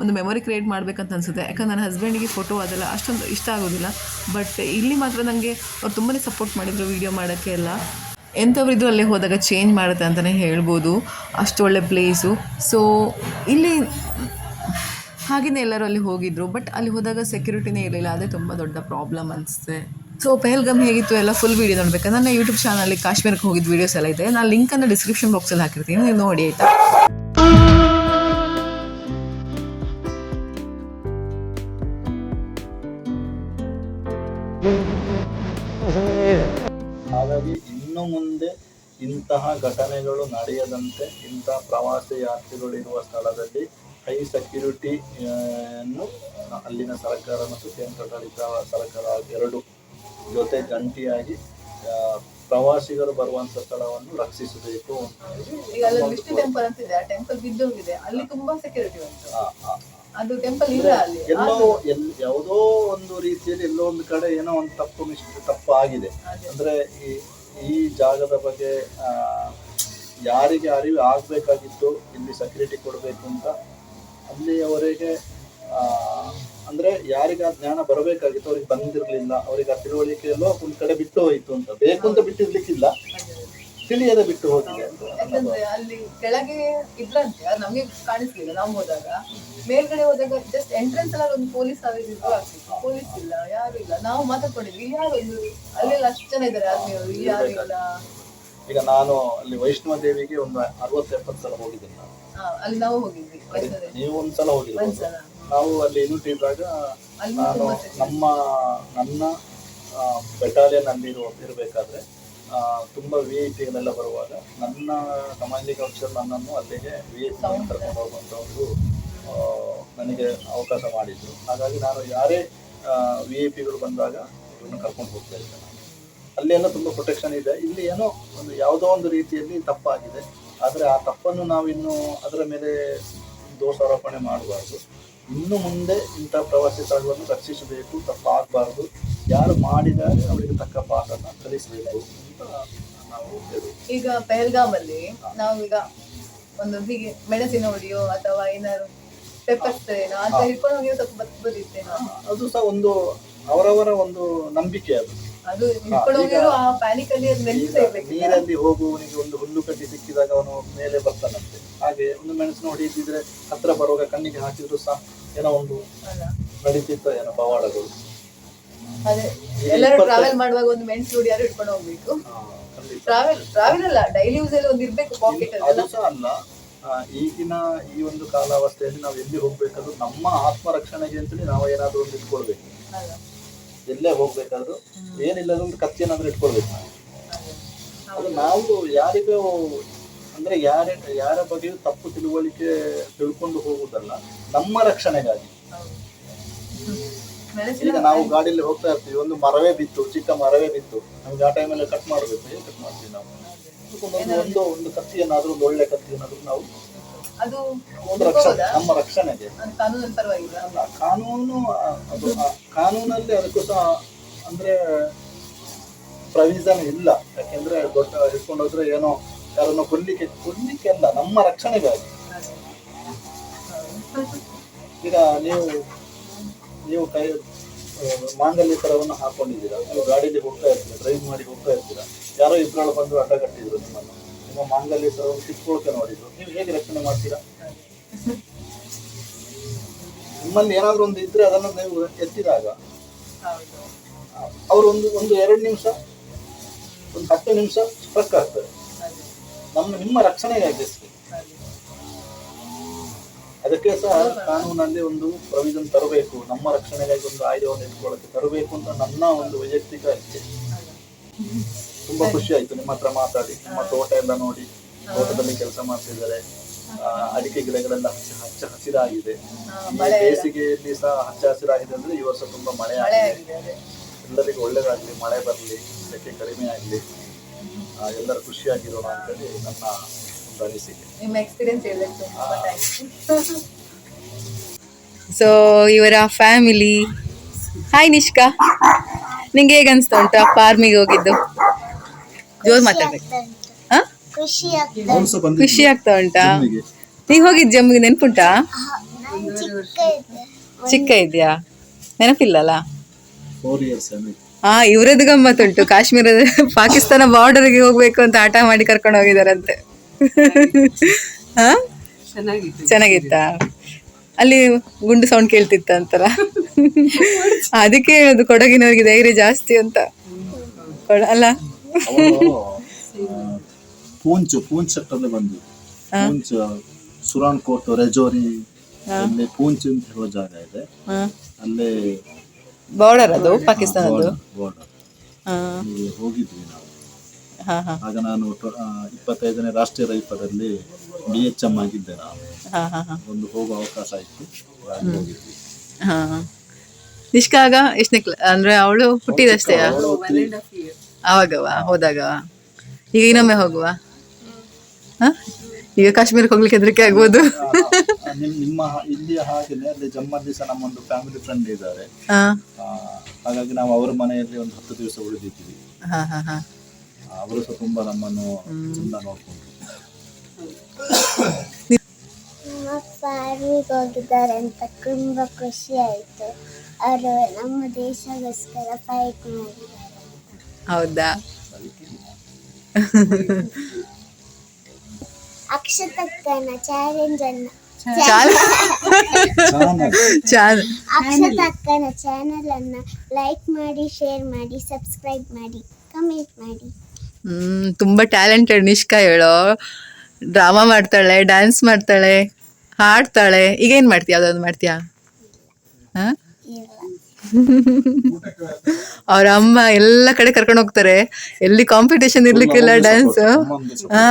ಒಂದು ಮೆಮೊರಿ ಕ್ರಿಯೇಟ್ ಮಾಡಬೇಕಂತ ಅನಿಸುತ್ತೆ. ಯಾಕಂದ್ರೆ ನನ್ನ ಹಸ್ಬೆಂಡಿಗೆ ಫೋಟೋ ಅದೆಲ್ಲ ಅಷ್ಟೊಂದು ಇಷ್ಟ ಆಗೋದಿಲ್ಲ. ಬಟ್ ಇಲ್ಲಿ ಮಾತ್ರ ನನಗೆ ಅವ್ರು ತುಂಬನೇ ಸಪೋರ್ಟ್ ಮಾಡಿದರು ವೀಡಿಯೋ ಮಾಡೋಕ್ಕೆ ಎಲ್ಲ. ಎಂಥವ್ರಿದ್ರು ಅಲ್ಲೇ ಹೋದಾಗ ಚೇಂಜ್ ಮಾಡುತ್ತೆ ಅಂತಲೇ ಹೇಳ್ಬೋದು. ಅಷ್ಟು ಒಳ್ಳೆ ಪ್ಲೇಸು ಸೊ ಇಲ್ಲಿ ಹಾಗೆಯೇ ಎಲ್ಲರೂ ಅಲ್ಲಿ ಹೋಗಿದ್ರು. ಬಟ್ ಅಲ್ಲಿ ಹೋದಾಗ ಸೆಕ್ಯೂರಿಟಿನೇ ಇರಲಿಲ್ಲ. ಅದೇ ತುಂಬ ದೊಡ್ಡ ಪ್ರಾಬ್ಲಮ್ ಅನಿಸುತ್ತೆ. ಸೊ ಪೆಹಲ್ಗಮ್ ಹೇಗಿತ್ತು? ಎಲ್ಲ ಫುಲ್ ವೀಡಿಯೋ ನೋಡಬೇಕು. ನನ್ನ ಯೂಟ್ಯೂಬ್ ಚಾನಲ್ಲಿ ಕಾಶ್ಮೀರಕ್ಕೆ ಹೋಗಿದ್ದ ವೀಡಿಯೋಸ್ ಎಲ್ಲ ಇದೆ. ನಾನು ಲಿಂಕನ್ನು ಡಿಸ್ಕ್ರಿಪ್ಷನ್ ಬಾಕ್ಸಲ್ಲಿ ಹಾಕಿರ್ತೀನಿ. ನೀವು ನೋಡಿ, ಆಯಿತಾ? ಹಾಗಾಗಿ ಇನ್ನು ಮುಂದೆ ಇಂತಹ ಘಟನೆಗಳು ನಡೆಯದಂತೆ ಇಂತಹ ಪ್ರವಾಸಿ ಯಾತ್ರಿಗಳಿರುವ ಸ್ಥಳದಲ್ಲಿ ಹೈ ಸೆಕ್ಯೂರಿಟಿ ಅನ್ನು ಅಲ್ಲಿನ ಸರ್ಕಾರ ಮತ್ತು ಕೇಂದ್ರಾಡಳಿತ ಸರ್ಕಾರ ಎರಡು ಜೊತೆ ಜಂಟಿಯಾಗಿ ಪ್ರವಾಸಿಗರು ಬರುವಂತ ಸ್ಥಳವನ್ನು ರಕ್ಷಿಸಬೇಕು ಈಗ ಅಲ್ಲಿ ವಿಷ್ಣು ಟೆಂಪಲ್ ಅಂತ ಇದೆ ಆ ಟೆಂಪಲ್ ಬಿದ್ದೋಗಿದೆ. ಅಲ್ಲಿ ತುಂಬಾ ಸೆಕ್ಯೂರಿಟಿ ಉಂಟು. ಅದು ಟೆಂಪಲ್ ಇಲ್ಲ ಅಲ್ಲಿ. ಎಲ್ಲೋ ಎಲ್ ಯಾವುದೋ ಒಂದು ರೀತಿಯಲ್ಲಿ ಎಲ್ಲೋ ಒಂದು ಕಡೆ ಏನೋ ಒಂದು ತಪ್ಪು ಮಿಸ್ ತಪ್ಪು ಆಗಿದೆ. ಅಂದ್ರೆ ಈ ಈ ಜಾಗದ ಬಗ್ಗೆ ಯಾರಿಗೆ ಅರಿವು ಆಗ್ಬೇಕಾಗಿತ್ತು ಇಲ್ಲಿ ಸೆಕ್ಯೂರಿಟಿ ಕೊಡಬೇಕು ಅಂತ ಅಲ್ಲಿಯವರೆಗೆ ಆ, ಅಂದ್ರೆ ಯಾರಿಗೆ ಆ ಜ್ಞಾನ ಬರಬೇಕಾಗಿತ್ತು ಅವ್ರಿಗೆ ಬಂದಿರ್ಲಿಲ್ಲ ಅವ್ರಿಗೆ ಆ ತಿಳುವಳಿಕೆ ಎಲ್ಲೋ ಒಂದ್ ಕಡೆ ಬಿಟ್ಟು ಹೋಯ್ತು ಅಂತ. ಬೇಕು ಅಂತ ಬಿಟ್ಟಿರ್ಲಿಕ್ಕಿಲ್ಲ. ತಿಳಿಯದೆ ಬಿಟ್ಟು ಹೋಗಿದೆ ಅಂತ ನನ್ನ ಯಾಕಂದ್ರೆ ಅಲ್ಲಿ ಕೆಳಗೆ ಇದ್ರಂತೆ ನಮಗೆ ನಮ್ಗೆ ಕಾಣಿಸ್ಲಿಲ್ಲ ನಾವು ಹೋದಾಗ. ಮೇಲ್ಗಡೆ ಹೋದಾಗ ಜಸ್ಟ್ ಎಂಟ್ರೆನ್ಸ್ ಅಲ್ಲಿ ಒಂದು ಪೊಲೀಸ್ ಇದ್ರು ಆಗ್ತಿತ್ತು. ಪೊಲೀಸ್ ಇಲ್ಲ ಯಾರು ಇಲ್ಲ. ನಾವು ಮಾತಾಡ್ಕೊಂಡಿದ್ವಿ ಯಾರು ಒಂದು ಅಲ್ಲೆಲ್ಲ ಅಷ್ಟು ಜನ ಇದ್ದಾರೆ ಇಲ್ಲಿ ಯಾರು ಇಲ್ಲ? ಈಗ ನಾನು ಅಲ್ಲಿ ವೈಷ್ಣವ ದೇವಿಗೆ ಒಂದು ಅರವತ್ತು ಎಪ್ಪತ್ತು ಸಲ ಹೋಗಿದ್ದೀನಿ ನಾನು. ಹಾ, ಅಲ್ಲಿ ನಾವು ಹೋಗಿದ್ವಿ ವೈಷ್ಣೋದೇವಿ. ನೀವು ಒಂದ್ಸಲ ಒಂದ್ಸಲ. ನಾವು ಅಲ್ಲಿ ಯೂನಿಟ್ ಇದ್ದಾಗ ನಾನು. ನಮ್ಮ ನನ್ನ ಬೆಟಾಲಿಯನ್ ಅಲ್ಲಿ ಇರುವ ಇರಬೇಕಾದ್ರೆ ತುಂಬ ವಿ ಐ ಪಿಗಳೆಲ್ಲ ಬರುವಾಗ ನನ್ನ ಕಮಾಂಡಿಂಗ್ ಆಫೀಸರ್ ನನ್ನನ್ನು ಅಲ್ಲಿಗೆ ವಿ ಐ ಪಿ ಕರ್ಕೊಂಡು ಹೋಗುವಂಥ ಒಂದು ನನಗೆ ಅವಕಾಶ ಮಾಡಿದ್ರು. ಹಾಗಾಗಿ ನಾನು ಯಾರೇ ವಿ ಐ ಪಿಗಳು ಬಂದಾಗ ಇವ್ರನ್ನ ಕರ್ಕೊಂಡು ಹೋಗ್ತಾ ಇದ್ದೆ ನಾನು. ಅಲ್ಲಿ ಎಲ್ಲ ತುಂಬ ಪ್ರೊಟೆಕ್ಷನ್ ಇದೆ. ಇಲ್ಲಿ ಏನೋ ಒಂದು ಯಾವುದೋ ಒಂದು ರೀತಿಯಲ್ಲಿ ತಪ್ಪಾಗಿದೆ. ಆದರೆ ಆ ತಪ್ಪನ್ನು ನಾವಿನ್ನು ಅದರ ಮೇಲೆ ದೋಷಾರೋಪಣೆ ಮಾಡಬಾರ್ದು. ಇನ್ನು ಮುಂದೆ ಇಂಥ ಪ್ರವಾಸಿ ಸ್ಥಳಗಳನ್ನು ರಕ್ಷಿಸಬೇಕು ತಪ್ಪಾಗಬಾರ್ದು. ಯಾರು ಮಾಡಿದ್ದಾರೆ ಅವರಿಗೆ ತಕ್ಕ ಪಾಠನ ಕಲಿಸಬೇಕು ಅಂತ ನಾವು ಈಗ ಒಂದು ಹೀಗೆ ಮೆಣಸಿನ ಹೊಡಿಯೋ ಅಥವಾ ಏನಾದ್ರು ಪೆಪ್ಪರ್ ಸ್ಪ್ರೇನೋ ಅಂತ ಹಿಡ್ಕೊಂಡು ಹೋಗಿ ಸ್ವಲ್ಪ ಅದು ಸಹ ಒಂದು ಅವರವರ ಒಂದು ನಂಬಿಕೆ ಅದು. ಅದು ಆ ಪ್ಯಾನಿಕ್ ಅಲ್ಲಿ ಅದು ನೀರಲ್ಲಿ ಹೋಗುವವನಿಗೆ ಒಂದು ಹುಲ್ಲು ಕಟ್ಟಿ ಸಿಕ್ಕಿದಾಗ ಅವನು ಮೇಲೆ ಬರ್ತಾನಂತೆ. ಹಾಗೆ ಒಂದು ಮೆಣಸಿನ ಹೊಡಿತಿದ್ರೆ ಹತ್ರ ಬರುವಾಗ ಕಣ್ಣಿಗೆ ಹಾಕಿದ್ರು ಸಹ ಏನೋ ಒಂದು ನಡೀತಿತ್ತ ಏನೋ ಪವಾಡಗಳು. ಅದೇ ಎಲ್ಲರೂ ಟ್ರಾವೆಲ್ ಮಾಡುವಾಗ ಒಂದು ಮೆಣಸು ಹುಡಿ ಯಾರು ಇಟ್ಕೊಂಡು ಹೋಗ್ಬೇಕು. ಟ್ರಾವೆಲ್ ಟ್ರಾವೆಲ್ ಅಲ್ಲ ಡೈಲಿ ಯೂಸ್ ಅಲ್ಲಿ ಒಂದು ಇರ್ಬೇಕು ಪಾಕೆಟ್ ಅದು ಸಹ ಅಲ್ಲ. ಈಗಿನ ಈ ಒಂದು ಕಾಲಾವಸ್ಥೆಯಲ್ಲಿ ನಾವು ಎಲ್ಲಿ ಹೋಗ್ಬೇಕಾದ್ರೂ ನಮ್ಮ ಆತ್ಮರಕ್ಷಣೆಗೆ ಅಂತೇಳಿ ನಾವು ಏನಾದ್ರೂ ಒಂದು ಇಟ್ಕೊಳ್ಬೇಕು. ಎಲ್ಲೇ ಹೋಗ್ಬೇಕಾದ್ರೂ ಏನಿಲ್ಲ ಒಂದು ಕತ್ತಿ ಏನಾದ್ರೂ ಇಟ್ಕೊಳ್ಬೇಕು ಅದು ನಾವು ಯಾರಿಗೂ, ಅಂದ್ರೆ ಯಾರ ಯಾರ ಬಗ್ಗೆಯೂ ತಪ್ಪು ತಿಳುವಳಿಕೆ ತಿಳ್ಕೊಂಡು ಹೋಗುವುದಲ್ಲ, ನಮ್ಮ ರಕ್ಷಣೆಗಾಗಿ. ಈಗ ನಾವು ಗಾಡಿಯಲ್ಲಿ ಹೋಗ್ತಾ ಇರ್ತೀವಿ, ಒಂದು ಮರವೇ ಬಿತ್ತು, ಚಿಕ್ಕ ಮರವೇ ಬಿತ್ತು, ನಮ್ಗೆ ಆ ಟೈಮಲ್ಲಿ ಕಟ್ ಮಾಡಬೇಕು ಕಟ್ ಮಾಡ್ತೀವಿ ನಾವು? ಒಂದು ಒಂದು ಒಂದು ಕತ್ತಿ ಒಳ್ಳೆ ಕತ್ತಿ ನಾವು ಅದು ನಮ್ಮ ರಕ್ಷಣೆಗೆ ಕಾನೂನಿನ ಪರವಾಗಿಲ್ಲ ಅಲ್ಲ ಕಾನೂನು ಅದು ಕಾನೂನಲ್ಲಿ ಅದಕ್ಕೂ ಸಹ ಅಂದ್ರೆ ಪ್ರವಿಸನ್ ಇಲ್ಲ. ಯಾಕೆಂದ್ರೆ ದೊಡ್ಡ ಹಿಡ್ಕೊಂಡು ಹೋದ್ರೆ ಏನೋ ಯಾರನ್ನು ಕೊಲ್ಲಿಕ್ಕೆ ಕೊಲ್ಲಿಕ್ಕೆ ಅಲ್ಲ ನಮ್ಮ ರಕ್ಷಣೆಗಾಗಿ. ಈಗ ನೀವು ನೀವು ಕೈ ಮಾಂಗಲ್ಯ ತರವನ್ನು ಹಾಕೊಂಡಿದ್ದೀರಾ? ನೀವು ಗಾಡಿಯಲ್ಲಿ ಹೋಗ್ತಾ ಇರ್ತೀರಾ ಡ್ರೈವ್ ಮಾಡಿ ಹೋಗ್ತಾ ಇರ್ತೀರಾ? ಯಾರೋ ಇಬ್ಬರು ಬಂದು ಅಡ್ಡ ಕಟ್ಟಿದ್ರು ನಿಮ್ಮನ್ನು. ನಿಮ್ಮ ಮಾಂಗಲ್ಯ ಸರವನ್ನು ಕಿತ್ಕೊಳ್ಕೆ ನೋಡಿದ್ರು ನೀವು ಹೇಗೆ ರಕ್ಷಣೆ ಮಾಡ್ತೀರಾ? ನಿಮ್ಮಲ್ಲಿ ಏನಾದರೂ ಒಂದು ಇದ್ರೆ ಅದನ್ನು ನೀವು ಎತ್ತಿದಾಗ. ಅವರು ಒಂದು ಒಂದು ಎರಡು ನಿಮಿಷ ಒಂದು ಹತ್ತು ನಿಮಿಷ ಸ್ಟ್ರಕ್ ಆಗ್ತದೆ ನಮ್ಮ ನಿಮ್ಮ ರಕ್ಷಣೆಗಾಗಿ ಅಷ್ಟೇ ಅದೇ ಅದಕ್ಕೆ ಸಹ ಕಾನೂನಲ್ಲಿ ಒಂದು ಪ್ರೊವಿಷನ್ ತರಬೇಕು. ನಮ್ಮ ರಕ್ಷಣೆಗಾಗಿ ಒಂದು ಆಯುಧವನ್ನು ಇಟ್ಕೊಳ್ಳೋಕೆ ತರಬೇಕು ಅಂತ ನನ್ನ ಒಂದು ವೈಯಕ್ತಿಕ ಇಚ್ಛೆ ತುಂಬಾ ಖುಷಿ ಆಯ್ತು ನಿಮ್ಮ ಹತ್ರ ಮಾತಾಡಿ ನಿಮ್ಮ ತೋಟ ಎಲ್ಲ ನೋಡಿ ತೋಟದಲ್ಲಿ ಕೆಲಸ ಮಾಡ್ತಿದ್ದಾರೆ. ಆ, ಅಡಿಕೆ ಗಿಡಗಳೆಲ್ಲ ಹಚ್ಚ ಹಚ್ಚ ಹಸಿರಾಗಿದೆ. ಈ ಬೇಸಿಗೆಯಲ್ಲಿ ಸಹ ಹಚ್ಚ ಹಸಿರಾಗಿದೆ ಅಂದ್ರೆ ಈ ವರ್ಷ ತುಂಬಾ ಮಳೆ ಮಳೆ ಆಗಿದೆ. ಆಗಿದೆ ಅದೇ. ಎಲ್ಲರಿಗೂ ಒಳ್ಳೇದಾಗ್ಲಿ ಮಳೆ ಬರಲಿ ಸೆಕೆ ಕಡಿಮೆ ಆಗಲಿ. ಎಲ್ಲರೂ ಖುಷಿಯಾಗಿರೋಣ ಅಂತೇಳಿ ನನ್ನ ಒಂದು ಅನಿಸಿಕೆ. ನಿಮ್ಮ ಎಕ್ಸ್ಪೀರಿಯನ್ಸ್ ಹೇಳಬೇಕು ತುಂಬಾ ಥ್ಯಾಂಕ್ಸ್. ಸೊ ಇವರ ಫ್ಯಾಮಿಲಿ ಹಾಯ್ ನಿಷ್ಕಾ. ನಿಂಗೆ ಹೇಗೆ ಅನಿಸ್ತಾ ಉಂಟು ಫಾರ್ಮಿಗೆ ಹೋಗಿದ್ದು? ಜೋರ್ ಮಾತಾಡ್ಬೇಕು. ಹಾ? ಖುಷಿ ಆಗ್ತಾ ಉಂಟಾ? ನೀ ಹೋಗಿದ್ ಜಮ್ಮಿಗೆ ನೆನ್ಪುಂಟಾ? ಚಿಕ್ಕ ಇದ್ಯಾ? ನೆನಪಿಲ್ಲಲ್ಲ? ಹಾ ಇವ್ರದ್ದು ಗಮ್ಮತ್ತುಂಟು ಕಾಶ್ಮೀರದ ಪಾಕಿಸ್ತಾನ ಬಾರ್ಡರ್ಗೆ ಹೋಗ್ಬೇಕು ಅಂತ ಆಟ ಮಾಡಿ ಕರ್ಕೊಂಡು ಹೋಗಿದಾರಂತೆ. ಹಾ? ಚೆನ್ನಾಗಿತ್ತಾ. ಅಲ್ಲಿ ಗುಂಡು ಸೌಂಡ್ ಕೇಳ್ತಿತ್ತ ಅಂತಾರ? ಅದಕ್ಕೆ ಹೇಳೋದು ಕೊಡಗಿನವ್ರಿಗೆ ಧೈರ್ಯ ಜಾಸ್ತಿ ಅಂತ. ಕೊಡ- ಅಲ್ಲ? ಪೂಂಚ್ ಪೂಂಚ್ ಸೆಕ್ಟರ್ಲಿ ಬಂದು ಪೂಂಚ್ ಸುರಾನ್ ಕೋಟ್ ರೆಜೋರಿ ಅಲ್ಲಿ ಪೂಂಚ್ ಅಂತ ಹೇಳೋ ಜಾಗ ಇದೆ ಅಲ್ಲೇ ಬಾರ್ಡರ್ ಅದು ಪಾಕಿಸ್ತಾನದ್ದು ಬಾರ್ಡರ್ ಹಾ ಹೋಗಿದ್ವಿ ನಾವು ಹಾ ಹಾ ಆಗ ನಾನು ಇಪ್ಪತ್ತೈದನೇ ರಾಷ್ಟ್ರೀಯ ರೈತರಲ್ಲಿ ಬಿ ಎಚ್ ಎಂ ಆಗಿದ್ದೆ ನಾನು ಹಾ ಹಾ ಹಾ ಒಂದು ಹೋಗೋ ಅವಕಾಶ ಆಯ್ತು ಹಾಗೆ ಹೋಗಿದ್ವಿ ಇಷ್ಟ ನಿಷ್ಕಾಗ ಎಷ್ಟನೇ ಅಂದ್ರೆ ಅವಳು ಹುಟ್ಟಿದಷ್ಟೇ ಆವಾಗವ? ಹೋದಾಗವ? ಈಗ ಇನ್ನೊಮ್ಮೆ ಹೋಗುವ? ಹ? ಈಗ ಕಾಶ್ಮೀರಕ್ಕೆ ಹೋಗ್ಲಿಕ್ಕೆ ಹೆದರಿಕೆ ಆಗ್ಬೋದು. ನಿಮ್- ನಿಮ್ಮ ಇಲ್ಲಿ ಹಾಗೆನೇ ಅಲ್ಲಿ ಜಮ್ಮಲ್ಲಿ ಸಹ ನಮ್ಮೊಂದು ಫ್ಯಾಮಿಲಿ ಫ್ರೆಂಡ್ ಇದ್ದಾರೆ. ಹಾ ಆ, ಹಾಗಾಗಿ ನಾವು ಅವರ ಮನೆಯಲ್ಲಿ ಒಂದು ಹತ್ತು ದಿವಸ ಉಳಿದಿದ್ದೀವಿ. ಹಾ ಹಾ ಹಾ. ಆ, ಅವರು ಸಹ ತುಂಬಾ ನಮ್ಮನ್ನು ಚಂದ ನೋಡ್ಕೊಂಡ್ರು. ನಮ್ಮ ಹೋಗಿದ್ದಾರೆ ಅಂತ ತುಂಬ ಖುಷಿ ಆಯಿತು. ಅವರು ನಮ್ಮ ದೇಶಗೋಸ್ಕರ ಫೈಟ್ ಮಾಡಿದ್ದಾರೆ. ಹೌದಾ? ಅಕ್ಷತಕ್ಕನ ಚಾಲೆಂಜ್ ಅನ್ನ ಚಾಲ್ ಚಾಲ್. ಅಕ್ಷತಕ್ಕನ ಚಾನೆಲ್ ಅನ್ನ ಲೈಕ್ ಮಾಡಿ ಶೇರ್ ಮಾಡಿ ಸಬ್ಸ್ಕ್ರೈಬ್ ಮಾಡಿ ಕಮೆಂಟ್ ಮಾಡಿ. ಹ್ಮ್ ತುಂಬಾ ಟ್ಯಾಲೆಂಟೆಡ್ ನಿಷ್ಕಾ ಹೇಳೋ. ಡ್ರಾಮಾ ಮಾಡ್ತಾಳೆ ಡ್ಯಾನ್ಸ್ ಮಾಡ್ತಾಳೆ ಹಾಡ್ತಾಳೆ. ಈಗ ಏನ್ ಮಾಡ್ತೀಯ? ಯಾವ್ದಾದ್ರು ಮಾಡ್ತೀಯಾ? ಹಾ? ಅವ್ರ ಅಮ್ಮ ಎಲ್ಲ ಕಡೆ ಕರ್ಕೊಂಡು ಹೋಗ್ತಾರೆ. ಎಲ್ಲಿ ಕಾಂಪಿಟೇಷನ್ ಇರ್ಲಿಕ್ಕಿಲ್ಲ ಡ್ಯಾನ್ಸ್ ಹಾ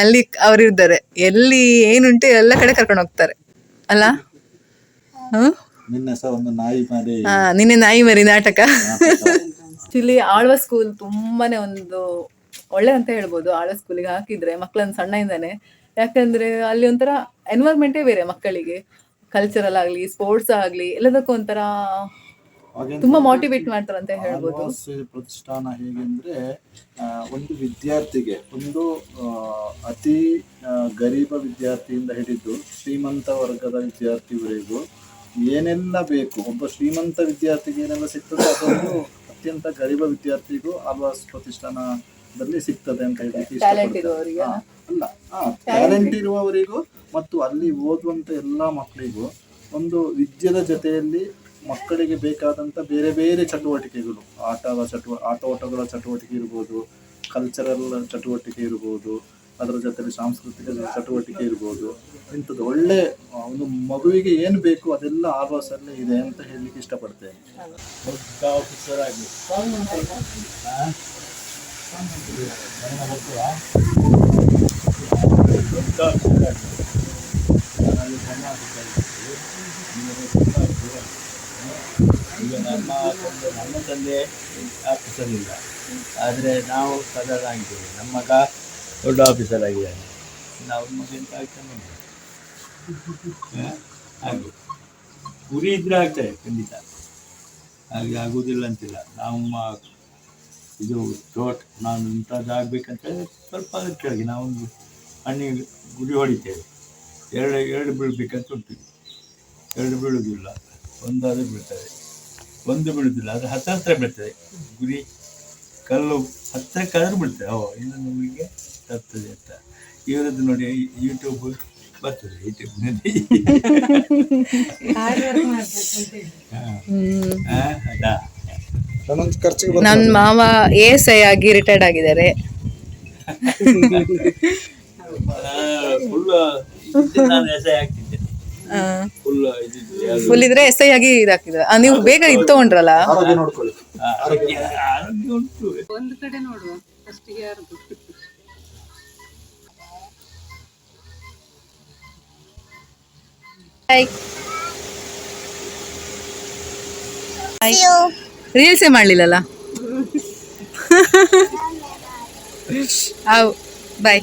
ಅಲ್ಲಿ ಅವ್ರು ಇದ್ದಾರೆ ಎಲ್ಲಿ ಏನುಂಟು ಎಲ್ಲ ಕಡೆ ಕರ್ಕೊಂಡು ಹೋಗ್ತಾರೆ. ಅಲ್ಲ? ಹ್ಮ್? ನಿನ್ನೆ ಒಂದು ನಾಯಿ ಮಾಡಿ ಹಾ ನಿನ್ನೆ ನಾಯಿ ಮರಿ ನಾಟಕ. ಆಕ್ಚುಲಿ ಆಳ್ವ ಸ್ಕೂಲ್ ತುಂಬಾನೇ ಒಂದು ಒಳ್ಳೆ ಅಂತ ಹೇಳ್ಬೋದು. ಆಳ್ವ ಸ್ಕೂಲಿಗೆ ಹಾಕಿದ್ರೆ ಮಕ್ಕಳನ್ನ ಸಣ್ಣಯಿಂದಾನೆ. ಯಾಕಂದ್ರೆ ಅಲ್ಲಿ ಒಂಥರ ಎನ್ವೈರ್ಮೆಂಟೇ ಬೇರೆ ಮಕ್ಕಳಿಗೆ. ಕಲ್ಚರಲ್ ಆಗ್ಲಿ ಸ್ಪೋರ್ಟ್ಸ್ ಆಗ್ಲಿ ಎಲ್ಲದಕ್ಕೂ ಒಂಥರ ತುಂಬಾ ಮೋಟಿವೇಟ್ ಮಾಡ್ತಾರೆ ಅಂತ ಹೇಳ್ಬೋದು. ಪ್ರತಿಷ್ಠಾನ ಹೇಗೆಂದ್ರೆ ಒಂದು ವಿದ್ಯಾರ್ಥಿಗೆ ಒಂದು ಅತಿ ಗರೀಬ ವಿದ್ಯಾರ್ಥಿಯಿಂದ ಹಿಡಿದು ಶ್ರೀಮಂತ ವರ್ಗದ ವಿದ್ಯಾರ್ಥಿವರೆಗೂ ಏನೆಲ್ಲ ಬೇಕು ಒಬ್ಬ ಶ್ರೀಮಂತ ವಿದ್ಯಾರ್ಥಿಗೆ ಏನೆಲ್ಲ ಸಿಗ್ತದೆ ಅದೊಂದು ಅತ್ಯಂತ ಗರೀಬ ವಿದ್ಯಾರ್ಥಿಗೂ ಆಳ್ವಾಸ್ ಪ್ರತಿಷ್ಠಾನದಲ್ಲಿ ಸಿಗ್ತದೆ ಅಂತ ಹೇಳಿ ಅಲ್ಲ ಟ್ಯಾಲೆಂಟ್ ಇರುವವರಿಗೂ ಮತ್ತು ಅಲ್ಲಿ ಓದುವಂತ ಎಲ್ಲಾ ಮಕ್ಕಳಿಗೂ ಒಂದು ವಿದ್ಯೆದ ಜೊತೆಯಲ್ಲಿ ಮಕ್ಕಳಿಗೆ ಬೇಕಾದಂತ ಬೇರೆ ಬೇರೆ ಚಟುವಟಿಕೆಗಳು ಆಟದ ಚಟುವ ಆಟೋಟಗಳ ಚಟುವಟಿಕೆ ಇರ್ಬೋದು ಕಲ್ಚರಲ್ ಚಟುವಟಿಕೆ ಇರ್ಬೋದು, ಅದರ ಜೊತೆಲಿ ಸಾಂಸ್ಕೃತಿಕ ಚಟುವಟಿಕೆ ಇರ್ಬೋದು, ಇಂಥದ್ದು ಒಳ್ಳೆ, ಒಂದು ಮಗುವಿಗೆ ಏನು ಬೇಕು ಅದೆಲ್ಲ ಆಲ್ವಾಸಲ್ಲಿ ಇದೆ ಅಂತ ಹೇಳಲಿಕ್ಕೆ ಇಷ್ಟಪಡ್ತೇನೆ. ಆಫೀಸರ್ ಆಫೀಸರ್ ಆಗಿ ನಾನು ಸಣ್ಣ ಆಫೀಸರ್ ಇದ್ದೆ. ನಿಮಗೆ ದೊಡ್ಡ ಆಫೀಸರ್ ಆಗಿ. ಈಗ ನಮ್ಮ ತಂದೆ ನಮ್ಮ ತಂದೆ ಆಫೀಸರ್ ಇಲ್ಲ ಆದರೆ ನಾವು ಸಾಧಾರಣ ಆಗಿದ್ದೇವೆ ನಮ್ಮ ಮಗ ದೊಡ್ಡ ಆಫೀಸರ್ ಆಗಿದ್ದಾನೆ. ನಾವು ಮಗ ಎಂತ ಆಗ್ತಾನೆ? ಹಾಗೆ. ಗುರಿ ಇದ್ರೆ ಆಗ್ತದೆ, ಖಂಡಿತ. ಹಾಗೆ ಆಗುವುದಿಲ್ಲ ಅಂತಿಲ್ಲ. ನಮ್ಮ ಇದು ತೋಟ, ನಾನು ಇಂಥದ್ದು ಆಗ್ಬೇಕಂತ ಸ್ವಲ್ಪ ಅದ್ರ ಕೆಳಗೆ ನಾವೊಂದು ಹಣ್ಣಿಗೆ ಗುರಿ ಹೊಡಿತೇವೆ. ಎರಡು ಎರಡು ಬೀಳಬೇಕಂತ ಉಂಟು. ಎರಡು ಬೀಳುವುದಿಲ್ಲ. ಒಂದಾದರೂ ಬೀಳ್ತದೆ. ಒಂದು ಬೀಳುವುದಿಲ್ಲ ಅದು ಹತ್ರ ಹತ್ರ ಬೀಳ್ತದೆ. ಗುರಿ ಕಲ್ಲು ಹತ್ತಿರಕ್ಕಾದ್ರೂ ಬೀಳ್ತದೆ. ಓ ಇನ್ನೊಂದು ಊರಿಗೆ ತರ್ತದೆ ಅಂತ. ಇವರದ್ದು ನೋಡಿ ಯೂಟ್ಯೂಬ್ ಬರ್ತದೆ ಯೂಟ್ಯೂಬ್ನಲ್ಲಿ ಅದಾ ನನ್ನ ಮಾವ ಎ ಎಸ್ ಐ ಆಗಿ ರಿಟೈರ್ಡ್ ಆಗಿದ್ದಾರೆ. ಫುಲ್ ನಾನು ಎಸೆ ಆಗ್ತಿದ್ದೆ ಫುಲ್ ಫುಲ್ ಇದ್ರೆ ಎಸ್ ಐ ಆಗಿ ಇದಾಕಿದ್ರೆ ಆ, ನೀವು ಬೇಗ ಇದು ತಗೊಂಡ್ರಲ್ಲ? ಒಂದು ಕಡೆ ನೋಡುವ ಯಾರ್ದು? ರೀಲ್ಸೇ ಮಾಡ್ಲಿಲ್ಲಲ್ಲ? ಹೌ ಬಾಯ್